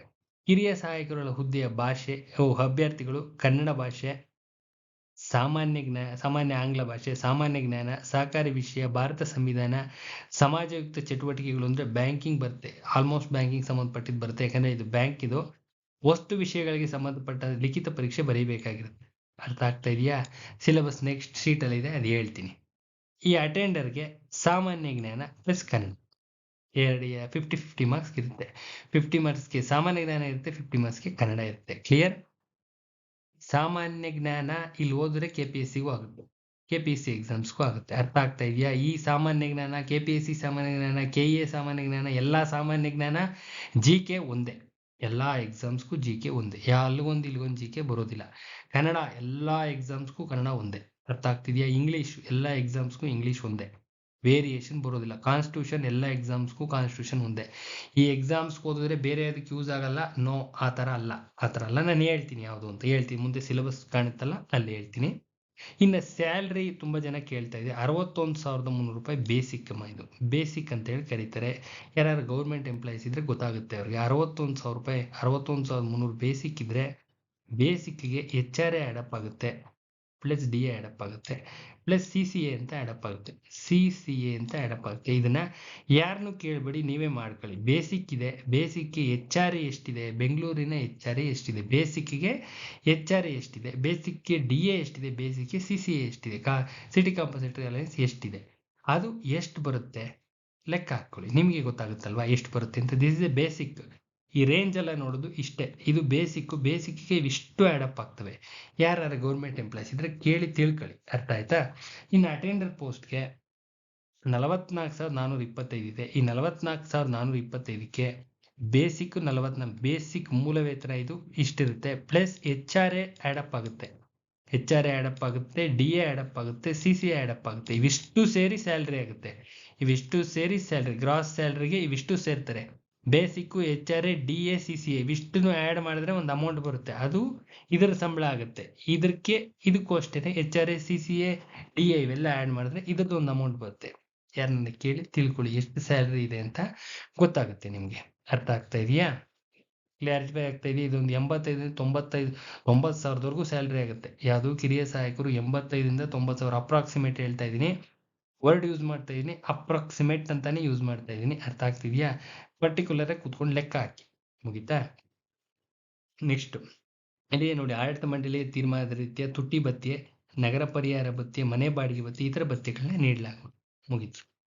Speaker 1: ಹಿರಿಯ ಸಹಾಯಕರುಗಳ ಹುದ್ದೆಯ ಭಾಷೆ ಓ, ಅಭ್ಯರ್ಥಿಗಳು ಕನ್ನಡ ಭಾಷೆ ಸಾಮಾನ್ಯ ಜ್ಞಾ, ಸಾಮಾನ್ಯ ಆಂಗ್ಲ ಭಾಷೆ, ಸಾಮಾನ್ಯ ಜ್ಞಾನ, ಸಹಕಾರಿ ವಿಷಯ, ಭಾರತ ಸಂವಿಧಾನ, ಸಮಾಜಯುಕ್ತ ಚಟುವಟಿಕೆಗಳು ಅಂದ್ರೆ ಬ್ಯಾಂಕಿಂಗ್ ಬರುತ್ತೆ. ಆಲ್ಮೋಸ್ಟ್ ಬ್ಯಾಂಕಿಂಗ್ ಸಂಬಂಧಪಟ್ಟಿದ್ದು ಬರುತ್ತೆ. ಯಾಕಂದರೆ ಇದು ಬ್ಯಾಂಕ್ ಇದು ವಸ್ತು ವಿಷಯಗಳಿಗೆ ಸಂಬಂಧಪಟ್ಟ ಲಿಖಿತ ಪರೀಕ್ಷೆ ಬರೀಬೇಕಾಗಿರುತ್ತೆ. ಅರ್ಥ ಆಗ್ತಾ ಇದೆಯಾ? ಸಿಲೆಬಸ್ ನೆಕ್ಸ್ಟ್ ಶೀಟಲ್ಲಿದೆ ಅದು ಹೇಳ್ತೀನಿ. ಈ ಅಟೆಂಡರ್ಗೆ ಸಾಮಾನ್ಯ ಜ್ಞಾನ ಪ್ಲಸ್ ಕನ್ನಡ ಎರಡು ಫಿಫ್ಟಿ ಫಿಫ್ಟಿ ಮಾರ್ಕ್ಸ್ ಇರುತ್ತೆ. ಫಿಫ್ಟಿ ಮಾರ್ಕ್ಸ್ಗೆ ಸಾಮಾನ್ಯ ಜ್ಞಾನ ಇರುತ್ತೆ ಫಿಫ್ಟಿ ಮಾರ್ಕ್ಸ್ಗೆ ಕನ್ನಡ ಇರುತ್ತೆ. ಕ್ಲಿಯರ್ ಸಾಮಾನ್ಯ ಜ್ಞಾನ ಇಲ್ಲಿ ಓದಿದ್ರೆ ಕೆ ಪಿ ಎಸ್ ಸಿಗೂ ಆಗುತ್ತೆ. ಕೆ ಪಿ ಎಸ್ ಸಿ ಎಕ್ಸಾಮ್ಸ್ಗೂ ಆಗುತ್ತೆ. ಅರ್ಥ ಆಗ್ತಾ ಇದೆಯಾ? ಈ ಸಾಮಾನ್ಯ ಜ್ಞಾನ ಕೆ ಪಿ ಎಸ್ ಸಿ ಸಾಮಾನ್ಯ ಜ್ಞಾನ ಕೆ ಎ ಸಾಮಾನ್ಯ ಜ್ಞಾನ, ಎಲ್ಲ ಸಾಮಾನ್ಯ ಜ್ಞಾನ ಜಿ ಕೆ ಒಂದೇ. ಎಲ್ಲ ಎಕ್ಸಾಮ್ಸ್ಗೂ ಜಿ ಕೆ ಒಂದೇ. ಯಾ ಅಲ್ಲಿಗೊಂದು ಇಲ್ಲಿಗೊಂದು ಜಿ ಕೆ ಬರೋದಿಲ್ಲ. ಕನ್ನಡ ಎಲ್ಲ ಎಕ್ಸಾಮ್ಸ್ಗೂ ಕನ್ನಡ ಒಂದೇ. ಅರ್ಥ ಆಗ್ತಿದೆಯಾ? ಇಂಗ್ಲೀಷ್ ಎಲ್ಲ ಎಕ್ಸಾಮ್ಸ್ಗೂ ಇಂಗ್ಲೀಷ್ ಒಂದೇ. ವೇರಿಯೇಷನ್ ಬರೋದಿಲ್ಲ. ಕಾನ್ಸ್ಟಿಟ್ಯೂಷನ್ ಎಲ್ಲ ಎಕ್ಸಾಮ್ಸ್ಗೂ ಕಾನ್ಸ್ಟಿಟ್ಯೂಷನ್ ಒಂದೇ. ಈ ಎಕ್ಸಾಮ್ಸ್ಗೆ ಓದಿದ್ರೆ ಬೇರೆ ಅದಕ್ಕೆ ಯೂಸ್ ಆಗಲ್ಲ? ನೋ ಆ ಥರ ಅಲ್ಲ. ಆ ಥರ ಅಲ್ಲ. ನಾನು ಹೇಳ್ತೀನಿ ಯಾವುದು ಅಂತ. ಹೇಳ್ತೀನಿ. ಮುಂದೆ ಸಿಲೆಬಸ್ ಕಾಣುತ್ತಲ್ಲ, ಅಲ್ಲಿ ಹೇಳ್ತೀನಿ. ಇನ್ನು ಸ್ಯಾಲ್ರಿ ತುಂಬ ಜನ ಕೇಳ್ತಾ ಇದೆ. ಅರವತ್ತೊಂದು ಸಾವಿರದ ಮುನ್ನೂರು ರೂಪಾಯಿ ಬೇಸಿಕ್ ಅಮ್ಮ ಇದು. ಬೇಸಿಕ್ ಅಂತ ಹೇಳಿ ಕರೀತಾರೆ. ಯಾರು ಗೌರ್ಮೆಂಟ್ ಎಂಪ್ಲಾಯೀಸ್ ಇದ್ರೆ ಗೊತ್ತಾಗುತ್ತೆ ಅವ್ರಿಗೆ. ಅರವತ್ತೊಂದು ಸಾವಿರ ರೂಪಾಯಿ, ಅರವತ್ತೊಂದು ಸಾವಿರದ ಮುನ್ನೂರು ಬೇಸಿಕ್ ಇದ್ರೆ ಬೇಸಿಕ್ಗೆ H R A add up ಆಗುತ್ತೆ. Plus D A add up ಆಗುತ್ತೆ ಪ್ಲಸ್ ಸಿ ಸಿ ಎ ಅಂತ ಆ್ಯಡಪ್ ಆಗುತ್ತೆ ಸಿ ಸಿ ಎ ಅಂತ ಆ್ಯಡಪ್ ಆಗುತ್ತೆ ಇದನ್ನ ಯಾರನ್ನೂ ಕೇಳಬೇಡಿ, ನೀವೇ ಮಾಡ್ಕೊಳ್ಳಿ. ಬೇಸಿಕ್ ಇದೆ. ಬೇಸಿಕ್ಗೆ ಎಚ್ ಆರ್ ಎ ಎಷ್ಟಿದೆ? ಬೆಂಗಳೂರಿನ ಎಚ್ ಆರ್ ಎ ಎಷ್ಟಿದೆ? ಬೇಸಿಕ್ಗೆ ಎಚ್ ಆರ್ ಎ ಎಷ್ಟಿದೆ ಬೇಸಿಕ್ಗೆ ಡಿ ಎ ಎಷ್ಟಿದೆ? ಬೇಸಿಕ್ಗೆ ಸಿ ಸಿ ಎ ಎಷ್ಟಿದೆ? ಕಾ ಸಿಟಿ ಕಾಂಪೋಸಿಟರಿ ಅಲಯನ್ಸ್ ಎಷ್ಟಿದೆ? ಅದು ಎಷ್ಟು ಬರುತ್ತೆ? ಲೆಕ್ಕ ಹಾಕ್ಕೊಳ್ಳಿ. ನಿಮಗೆ ಗೊತ್ತಾಗುತ್ತಲ್ವಾ ಎಷ್ಟು ಬರುತ್ತೆ ಅಂತ? ದಿಸ್ ಇಸ್ ಎ ಬೇಸಿಕ್ ಈ ರೇಂಜ್ ಎಲ್ಲ ನೋಡೋದು ಇಷ್ಟೇ. ಇದು ಬೇಸಿಕ್ ಬೇಸಿಕ್ಗೆ ಇವಿಷ್ಟು ಆ್ಯಡಪ್ ಆಗ್ತವೆ. ಯಾರ್ಯಾರು ಗೌರ್ಮೆಂಟ್ ಎಂಪ್ಲಾಯ್ಸ್ ಇದ್ರೆ ಕೇಳಿ ತಿಳ್ಕೊಳ್ಳಿ. ಅರ್ಥ ಆಯ್ತಾ? ಇನ್ನು ಅಟೆಂಡರ್ ಪೋಸ್ಟ್ಗೆ ನಲವತ್ನಾಲ್ಕು ಸಾವಿರದ ನಾನ್ನೂರ ಇಪ್ಪತ್ತೈದು ಇದೆ. ಈ ನಲವತ್ನಾಲ್ಕು ಸಾವಿರದ ನಾನ್ನೂರ ಇಪ್ಪತ್ತೈದಕ್ಕೆ ಬೇಸಿಕ್ ನಲವತ್ನಾಲ್ಕು ಬೇಸಿಕ್ ಮೂಲ ವೇತನ ಇದು ಇಷ್ಟಿರುತ್ತೆ. Plus H R A add up ಆಗುತ್ತೆ. H R A add up ಆಗುತ್ತೆ ಡಿ ಎ ಆ್ಯಡಪ್ ಆಗುತ್ತೆ ಸಿ ಸಿ ಆ್ಯಡಪ್ ಆಗುತ್ತೆ. ಇವಿಷ್ಟು ಸೇರಿ ಸ್ಯಾಲ್ರಿ ಆಗುತ್ತೆ. ಇವಿಷ್ಟು ಸೇರಿ ಸ್ಯಾಲ್ರಿ ಗ್ರಾಸ್ ಸ್ಯಾಲ್ರಿಗೆ ಇವಿಷ್ಟು ಸೇರ್ತಾರೆ. Basic H R A D A C C A ಇಷ್ಟನ್ನು ಆ್ಯಡ್ ಮಾಡಿದ್ರೆ ಒಂದು ಅಮೌಂಟ್ ಬರುತ್ತೆ. ಅದು ಇದರ ಸಂಬಳ ಆಗುತ್ತೆ. ಇದಕ್ಕೆ ಇದಕ್ಕೂ ಅಷ್ಟೇ H R A C C A D A ಇವೆಲ್ಲ ಆ್ಯಡ್ ಮಾಡಿದ್ರೆ ಇದ್ರದ್ದು ಒಂದು ಅಮೌಂಟ್ ಬರುತ್ತೆ. ಯಾರನ್ನ ಕೇಳಿ ತಿಳ್ಕೊಳ್ಳಿ, ಎಷ್ಟು ಸ್ಯಾಲ್ರಿ ಇದೆ ಅಂತ ಗೊತ್ತಾಗುತ್ತೆ ನಿಮಗೆ. ಅರ್ಥ ಆಗ್ತಾ ಇದೆಯಾ? ಕ್ಲಾರಿಫೈ ಆಗ್ತಾ ಇದೆಯಾ? ಇದೊಂದು ಎಂಬತ್ತೈದರಿಂದ ತೊಂಬತ್ತೈದು, ತೊಂಬತ್ತು ಸಾವಿರದವರೆಗೂ ಸ್ಯಾಲ್ರಿ ಆಗುತ್ತೆ. ಯಾವುದು ಕಿರಿಯ ಸಹಾಯಕರು ಎಂಬತ್ತೈದರಿಂದ ತೊಂಬತ್ತು ಸಾವಿರ ಅಪ್ರಾಕ್ಸಿಮೇಟ್ ಹೇಳ್ತಾ ಇದ್ದೀನಿ. ವರ್ಡ್ ಯೂಸ್ ಮಾಡ್ತಾ ಇದ್ದೀನಿ ಅಪ್ರಾಕ್ಸಿಮೇಟ್ ಅಂತಾನೆ ಯೂಸ್ ಮಾಡ್ತಾ ಇದ್ದೀನಿ ಅರ್ಥ ಆಗ್ತಿದೆಯಾ? ಪರ್ಟಿಕ್ಯುಲರ್ ಆಗಿ ಕುತ್ಕೊಂಡು ಲೆಕ್ಕ ಹಾಕಿ. ಮುಗಿತಾ? ನೆಕ್ಸ್ಟ್ ಇಲ್ಲಿ ನೋಡಿ, ಆಡಳಿತ ಮಂಡಳಿಯ ತೀರ್ಮಾನದ ರೀತಿಯ ತುಟ್ಟಿ ಭತ್ಯೆ ನಗರ ಪರಿಹಾರ ಭತ್ಯೆ ಮನೆ ಬಾಡಿಗೆ ಭತ್ಯೆ ಇತರ ಭತ್ಯೆಗಳನ್ನ ನೀಡಲಾಗುವುದು. ಮುಗೀತು.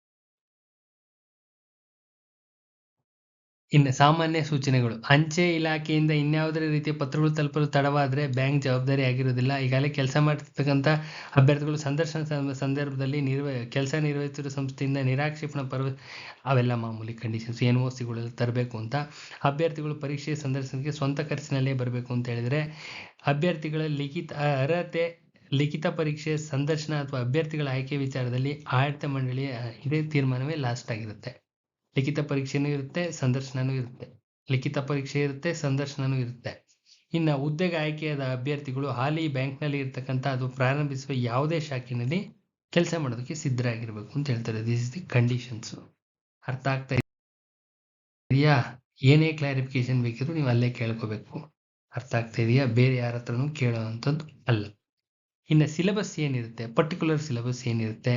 Speaker 1: ಇನ್ನು ಸಾಮಾನ್ಯ ಸೂಚನೆಗಳು. ಅಂಚೆ ಇಲಾಖೆಯಿಂದ ಇನ್ಯಾವುದೇ ರೀತಿಯ ಪತ್ರಗಳು ತಲುಪಲು ತಡವಾದರೆ ಬ್ಯಾಂಕ್ ಜವಾಬ್ದಾರಿ ಆಗಿರೋದಿಲ್ಲ ಈಗಾಗಲೇ ಕೆಲಸ ಮಾಡ್ತಿರ್ತಕ್ಕಂಥ ಅಭ್ಯರ್ಥಿಗಳು ಸಂದರ್ಶನ ಸಂದರ್ಭದಲ್ಲಿ ನಿರ್ವ, ಕೆಲಸ ನಿರ್ವಹಿಸಿರುವ ಸಂಸ್ಥೆಯಿಂದ ನಿರಾಕ್ಷೇಪಣ ಪರ್ವ, ಅವೆಲ್ಲ ಮಾಮೂಲಿ ಕಂಡೀಷನ್ಸ್ ಎನ್ ಓ ಸಿಗಳೆಲ್ಲ ತರಬೇಕು ಅಂತ ಅಭ್ಯರ್ಥಿಗಳು ಪರೀಕ್ಷೆ ಸಂದರ್ಶನಕ್ಕೆ ಸ್ವಂತ ಖರ್ಚಿನಲ್ಲೇ ಬರಬೇಕು ಅಂತ ಹೇಳಿದರೆ, ಅಭ್ಯರ್ಥಿಗಳ ಲಿಖಿತ, ಅರ್ಹತೆ ಲಿಖಿತ ಪರೀಕ್ಷೆ ಸಂದರ್ಶನ ಅಥವಾ ಅಭ್ಯರ್ಥಿಗಳ ಆಯ್ಕೆ ವಿಚಾರದಲ್ಲಿ ಆಡಳಿತ ಮಂಡಳಿಯ ಇದೇ ತೀರ್ಮಾನವೇ ಲಾಸ್ಟ್ ಆಗಿರುತ್ತೆ. ಲಿಖಿತ ಪರೀಕ್ಷೆನೂ ಇರುತ್ತೆ, ಸಂದರ್ಶನನೂ ಇರುತ್ತೆ. ಲಿಖಿತ ಪರೀಕ್ಷೆ ಇರುತ್ತೆ, ಸಂದರ್ಶನನೂ ಇರುತ್ತೆ. ಇನ್ನು ಉದ್ಯೋಗ ಆಯ್ಕೆಯಾದ ಅಭ್ಯರ್ಥಿಗಳು ಹಾಲಿ ಬ್ಯಾಂಕ್ನಲ್ಲಿ ಇರ್ತಕ್ಕಂಥ ಅದು ಪ್ರಾರಂಭಿಸುವ ಯಾವುದೇ ಶಾಖೆಯಲ್ಲಿ ಕೆಲಸ ಮಾಡೋದಕ್ಕೆ ಸಿದ್ಧರಾಗಿರ್ಬೇಕು ಅಂತ ಹೇಳ್ತಾರೆ. ದಿಸ್ ಇಸ್ ದಿ ಕಂಡೀಷನ್ಸ್ ಅರ್ಥ ಆಗ್ತಾ ಇದೆಯಾ? ಏನೇ ಕ್ಲಾರಿಫಿಕೇಶನ್ ಬೇಕಿದ್ರು ನೀವು ಅಲ್ಲೇ ಕೇಳ್ಕೋಬೇಕು. ಅರ್ಥ ಆಗ್ತಾ ಇದೆಯಾ? ಬೇರೆ ಯಾರ ಹತ್ರನೂ ಕೇಳೋವಂಥದ್ದು ಅಲ್ಲ. ಇನ್ನು ಸಿಲೆಬಸ್ ಏನಿರುತ್ತೆ? ಪರ್ಟಿಕ್ಯುಲರ್ ಸಿಲೆಬಸ್ ಏನಿರುತ್ತೆ?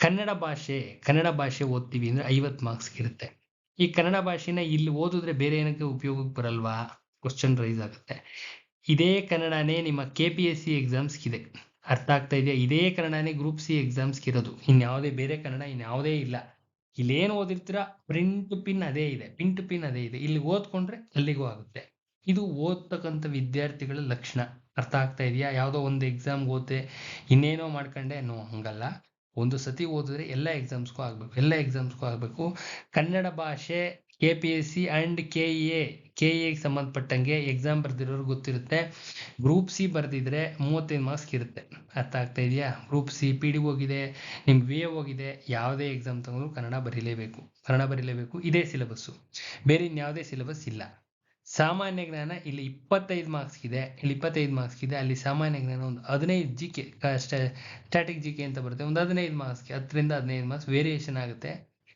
Speaker 1: ಕನ್ನಡ ಭಾಷೆ ಕನ್ನಡ ಭಾಷೆ ಓದ್ತೀವಿ ಅಂದ್ರೆ ಐವತ್ತು ಮಾರ್ಕ್ಸ್ಗೆ ಇರುತ್ತೆ. ಈ ಕನ್ನಡ ಭಾಷೆನ ಇಲ್ಲಿ ಓದಿದ್ರೆ ಬೇರೆ ಏನಕ್ಕೆ ಉಪಯೋಗಕ್ಕೆ ಬರಲ್ವಾ? ಕ್ವಶನ್ ರೈಸ್ ಆಗುತ್ತೆ. ಇದೇ ಕನ್ನಡನೇ ನಿಮ್ಮ ಕೆ ಪಿ ಎಸ್ ಸಿ ಎಕ್ಸಾಮ್ಸ್ಗಿದೆ ಅರ್ಥ ಆಗ್ತಾ ಇದೆಯಾ? ಇದೇ ಕನ್ನಡನೇ ಗ್ರೂಪ್ ಸಿ ಎಕ್ಸಾಮ್ಸ್ಗೆ ಇರೋದು. ಇನ್ಯಾವುದೇ ಬೇರೆ ಕನ್ನಡ ಇನ್ಯಾವುದೇ ಇಲ್ಲ. ಇಲ್ಲೇನು ಓದಿರ್ತೀರಾ? ಪ್ರಿಂಟ್ ಪಿನ್ ಅದೇ ಇದೆ. ಪ್ರಿಂಟ್ ಪಿನ್ ಅದೇ ಇದೆ. ಇಲ್ಲಿ ಓದ್ಕೊಂಡ್ರೆ ಅಲ್ಲಿಗೂ ಆಗುತ್ತೆ. ಇದು ಓದ್ತಕ್ಕಂಥ ವಿದ್ಯಾರ್ಥಿಗಳ ಲಕ್ಷಣ. ಅರ್ಥ ಆಗ್ತಾ ಇದೆಯಾ? ಯಾವುದೋ ಒಂದು ಎಕ್ಸಾಮ್ಗೆ ಓದ್ತೆ ಇನ್ನೇನೋ ಮಾಡ್ಕೊಂಡೆ? ನೋ, ಹಂಗಲ್ಲ. ಒಂದು ಸತಿ ಓದಿದ್ರೆ ಎಲ್ಲ ಎಕ್ಸಾಮ್ಸ್ಗೂ ಆಗಬೇಕು, ಎಲ್ಲ ಎಕ್ಸಾಮ್ಸ್ಗೂ ಆಗಬೇಕು. ಕನ್ನಡ ಭಾಷೆ K P S C and K E A K ಎಗೆ ಸಂಬಂಧಪಟ್ಟಂಗೆ ಎಕ್ಸಾಮ್ ಬರೆದಿರೋರು ಗೊತ್ತಿರುತ್ತೆ. ಗ್ರೂಪ್ ಸಿ ಬರೆದಿದ್ರೆ ಮೂವತ್ತೈದು ಮಾರ್ಕ್ಸ್ ಇರುತ್ತೆ. ಅರ್ಥ ಆಗ್ತಾ ಇದೆಯಾ? ಗ್ರೂಪ್ ಸಿ ಪಿ ಡಿ ಹೋಗಿದೆ, ನಿಮ್ಗೆ ವಿ ಎ ಹೋಗಿದೆ, ಯಾವುದೇ ಎಕ್ಸಾಮ್ ತಗೊಂಡ್ರು ಕನ್ನಡ ಬರೀಲೇಬೇಕು. ಕನ್ನಡ ಬರೀಲೇಬೇಕು, ಇದೇ ಸಿಲೆಬಸ್ಸು ಬೇರೆ ಇನ್ಯಾವುದೇ ಸಿಲೆಬಸ್ ಇಲ್ಲ. ಸಾಮಾನ್ಯ ಜ್ಞಾನ ಇಲ್ಲಿ ಇಪ್ಪತ್ತೈದು ಮಾರ್ಕ್ಸ್ ಇದೆ. ಇಲ್ಲಿ ಇಪ್ಪತ್ತೈದು ಮಾರ್ಕ್ಸ್ ಇದೆ. ಅಲ್ಲಿ ಸಾಮಾನ್ಯ ಜ್ಞಾನ ಒಂದು ಹದಿನೈದು G K static G K ಅಂತ ಬರುತ್ತೆ. ಒಂದು ಹದಿನೈದು ಮಾರ್ಕ್ಸ್ಗೆ ಹತ್ತರಿಂದ ಹದಿನೈದು ಮಾರ್ಕ್ಸ್ ವೇರಿಯೇಷನ್ ಆಗುತ್ತೆ.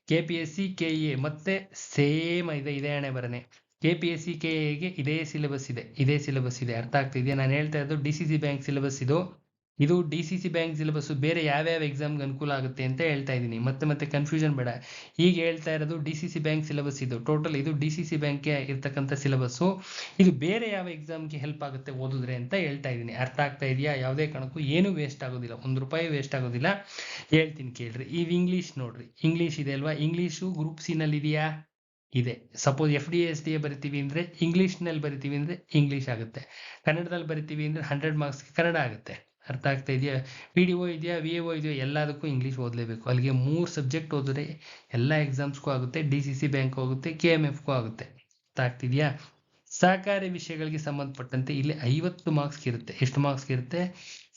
Speaker 1: K P S C K A ಮತ್ತೆ ಸೇಮ್ ಇದೆ, ಇದೇ ಹಣೆ ಬರನೆ. K P S C K ಎಗೆ ಇದೇ ಸಿಲೆಬಸ್ ಇದೆ. ಇದೇ ಸಿಲೆಬಸ್ ಇದೆ. ಅರ್ಥ ಆಗ್ತಿದೆಯಾ ನಾನು ಹೇಳ್ತಾ ಇರೋದು D C C bank syllabus ಇದು. ಇದು D C C bank syllabus ಬೇರೆ ಯಾವ್ಯಾವ ಎಕ್ಸಾಮ್ಗೆ ಅನುಕೂಲ ಆಗುತ್ತೆ ಅಂತ ಹೇಳ್ತಾ ಇದ್ದೀನಿ. ಮತ್ತೆ ಮತ್ತೆ ಕನ್ಫ್ಯೂಷನ್ ಬೇಡ. ಈಗ ಹೇಳ್ತಾ ಇರೋದು D C C bank syllabus ಇದು. ಟೋಟಲ್ ಇದು ಡಿ ಸಿ ಸಿ ಬ್ಯಾಂಕ್ಗೆ ಇರ್ತಕ್ಕಂಥ ಸಿಲೆಬಸ್ಸು ಇದು ಬೇರೆ ಯಾವ ಎಕ್ಸಾಮ್ಗೆ ಹೆಲ್ಪ್ ಆಗುತ್ತೆ ಓದಿದ್ರೆ ಅಂತ ಹೇಳ್ತಾ ಇದ್ದೀನಿ. ಅರ್ಥ ಆಗ್ತಾ ಇದೆಯಾ? ಯಾವುದೇ ಕಾರಣಕ್ಕೂ ಏನು ವೇಸ್ಟ್ ಆಗೋದಿಲ್ಲ. ಒಂದು ರೂಪಾಯಿ ವೇಸ್ಟ್ ಆಗೋದಿಲ್ಲ. ಹೇಳ್ತೀನಿ ಕೇಳ್ರಿ. ಈಗ ಇಂಗ್ಲೀಷ್ ನೋಡ್ರಿ. ಇಂಗ್ಲೀಷ್ ಇದೆ ಅಲ್ವಾ? ಇಂಗ್ಲೀಷು ಗ್ರೂಪ್ ಸಿ ನಲ್ಲಿ ಇದೆಯಾ ಇದೆ suppose F D S D A ಬರಿತೀವಿ ಅಂದ್ರೆ ಇಂಗ್ಲೀಷ್ನಲ್ಲಿ ಬರಿತೀವಿ ಅಂದರೆ ಇಂಗ್ಲೀಷ್ ಆಗುತ್ತೆ. ಕನ್ನಡದಲ್ಲಿ ಬರಿತೀವಿ ಅಂದ್ರೆ ಹಂಡ್ರೆಡ್ ಮಾರ್ಕ್ಸ್ಗೆ ಕನ್ನಡ ಆಗುತ್ತೆ. ಅರ್ಥ ಆಗ್ತಾ ಇದೆಯಾ? ಪಿ ಡಿ ಒ ಇದೆಯಾ ವಿ ಎ ಒ ಇದೆಯಾ, ಎಲ್ಲದಕ್ಕೂ ಇಂಗ್ಲೀಷ್ ಓದಲೇಬೇಕು. ಅಲ್ಲಿಗೆ ಮೂರು ಸಬ್ಜೆಕ್ಟ್ ಓದಿದ್ರೆ ಎಲ್ಲ ಎಕ್ಸಾಮ್ಸ್ಗೂ ಆಗುತ್ತೆ ಡಿ ಸಿ ಸಿ ಬ್ಯಾಂಕ್ ಆಗುತ್ತೆ ಕೆ ಎಂ ಎಫ್ಗೂ ಆಗುತ್ತೆ. ಅರ್ಥ ಆಗ್ತಿದೆಯಾ ಸಹಕಾರಿ ವಿಷಯಗಳಿಗೆ ಸಂಬಂಧಪಟ್ಟಂತೆ ಇಲ್ಲಿ ಐವತ್ತು ಮಾರ್ಕ್ಸ್ ಇರುತ್ತೆ. ಎಷ್ಟು ಮಾರ್ಕ್ಸ್ ಇರುತ್ತೆ?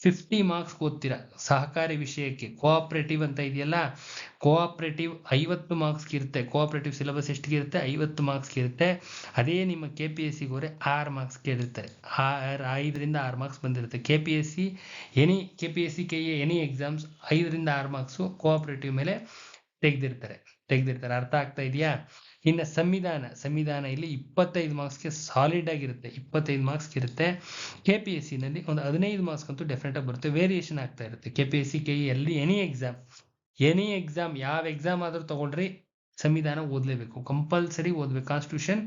Speaker 1: ಫಿಫ್ಟಿ ಮಾರ್ಕ್ಸ್ ಓದ್ತೀರಾ. ಸಹಕಾರಿ ವಿಷಯಕ್ಕೆ ಕೋಆಪರೇಟಿವ್ ಅಂತ ಇದೆಯಲ್ಲ ಕೋಆಪರೇಟಿವ್ ಐವತ್ತು ಮಾರ್ಕ್ಸ್ಗೆ ಇರುತ್ತೆ. ಕೋಆಪರೇಟಿವ್ ಸಿಲೆಬಸ್ ಎಷ್ಟಿಗೆ ಇರುತ್ತೆ? ಐವತ್ತು ಮಾರ್ಕ್ಸ್ಗೆ ಇರುತ್ತೆ. ಅದೇ ನಿಮ್ಮ ಕೆ ಪಿ ಎಸ್ ಸಿಗೋರೆ ಆರು ಮಾರ್ಕ್ಸ್ ಇರುತ್ತೆ. ಆರು, ಐದರಿಂದ ಆರು ಮಾರ್ಕ್ಸ್ ಬಂದಿರುತ್ತೆ. K P S C any K P S C K any exams ಐದರಿಂದ ಆರು ಮಾರ್ಕ್ಸು ಕೋಆಪರೇಟಿವ್ ಮೇಲೆ ತೆಗೆದಿರ್ತಾರೆ. ತೆಗೆದಿರ್ತಾರೆ. ಅರ್ಥ ಆಗ್ತಾ ಇದೆಯಾ? ಇನ್ನು ಸಂವಿಧಾನ ಸಂವಿಧಾನ ಇಲ್ಲಿ ಇಪ್ಪತ್ತೈದು ಮಾರ್ಕ್ಸ್ಗೆ ಸಾಲಿಡ್ ಆಗಿರುತ್ತೆ, ಇಪ್ಪತ್ತೈದು ಮಾರ್ಕ್ಸ್ ಇರುತ್ತೆ. ಕೆ ಪಿ ಎಸ್ ಸಿನಲ್ಲಿ ಒಂದು ಹದಿನೈದು ಮಾರ್ಕ್ಸ್ ಅಂತೂ ಡೆಫಿನೆಟ್ ಆಗಿ ಬರುತ್ತೆ ವೇರಿಯೇಷನ್ ಆಗ್ತಾ ಇರುತ್ತೆ. K P S C K ಎಲ್ಲಿ ಎನಿ ಎಕ್ಸಾಮ್ ಎನಿ ಎಕ್ಸಾಮ್ ಯಾವ ಎಕ್ಸಾಮ್ ಆದರೂ ತಗೊಂಡ್ರಿ ಸಂವಿಧಾನ ಓದಲೇಬೇಕು. ಕಂಪಲ್ಸರಿ ಓದಬೇಕು ಕಾನ್ಸ್ಟಿಟ್ಯೂಷನ್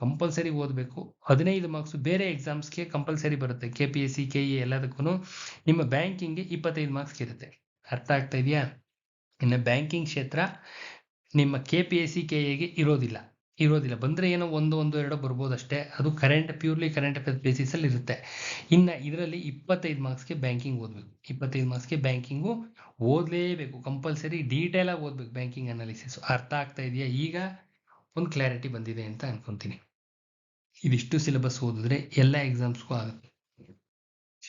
Speaker 1: ಕಂಪಲ್ಸರಿ ಓದಬೇಕು. ಹದಿನೈದು ಮಾರ್ಕ್ಸ್ ಬೇರೆ ಎಕ್ಸಾಮ್ಸ್ಗೆ ಕಂಪಲ್ಸರಿ ಬರುತ್ತೆ. K P S C K E ಎಲ್ಲದಕ್ಕೂ ನಿಮ್ಮ ಬ್ಯಾಂಕಿಂಗ್ಗೆ ಇಪ್ಪತ್ತೈದು ಮಾರ್ಕ್ಸ್ ಇರುತ್ತೆ. ಅರ್ಥ ಆಗ್ತಾ ಇದೆಯಾ? ಇನ್ನು ಬ್ಯಾಂಕಿಂಗ್ ಕ್ಷೇತ್ರ ನಿಮ್ಮ K P S C K ಎಗೆ ಇರೋದಿಲ್ಲ. ಇರೋದಿಲ್ಲ. ಬಂದರೆ ಏನೋ ಒಂದು ಒಂದು, ಎರಡು ಬರ್ಬೋದಷ್ಟೇ. ಅದು ಕರೆಂಟ್ ಪ್ಯೂರ್ಲಿ ಕರೆಂಟ್ ಅಫೇರ್ಸ್ ಬೇಸಿಸಲ್ಲಿ ಇರುತ್ತೆ. ಇನ್ನು ಇದರಲ್ಲಿ ಇಪ್ಪತ್ತೈದು ಮಾರ್ಕ್ಸ್ಗೆ ಬ್ಯಾಂಕಿಂಗ್ ಓದಬೇಕು. ಇಪ್ಪತ್ತೈದು ಮಾರ್ಕ್ಸ್ಗೆ ಬ್ಯಾಂಕಿಂಗು ಓದಲೇಬೇಕು. ಕಂಪಲ್ಸರಿ ಡೀಟೇಲಾಗಿ ಓದಬೇಕು ಬ್ಯಾಂಕಿಂಗ್ ಅನಾಲಿಸಿಸ್ ಅರ್ಥ ಆಗ್ತಾ ಇದೆಯಾ? ಈಗ ಒಂದು ಕ್ಲಾರಿಟಿ ಬಂದಿದೆ ಅಂತ ಅನ್ಕೊಂತೀನಿ. ಇದಿಷ್ಟು ಸಿಲೆಬಸ್ ಓದಿದ್ರೆ ಎಲ್ಲ ಎಕ್ಸಾಮ್ಸ್ಗೂ ಆಗುತ್ತೆ.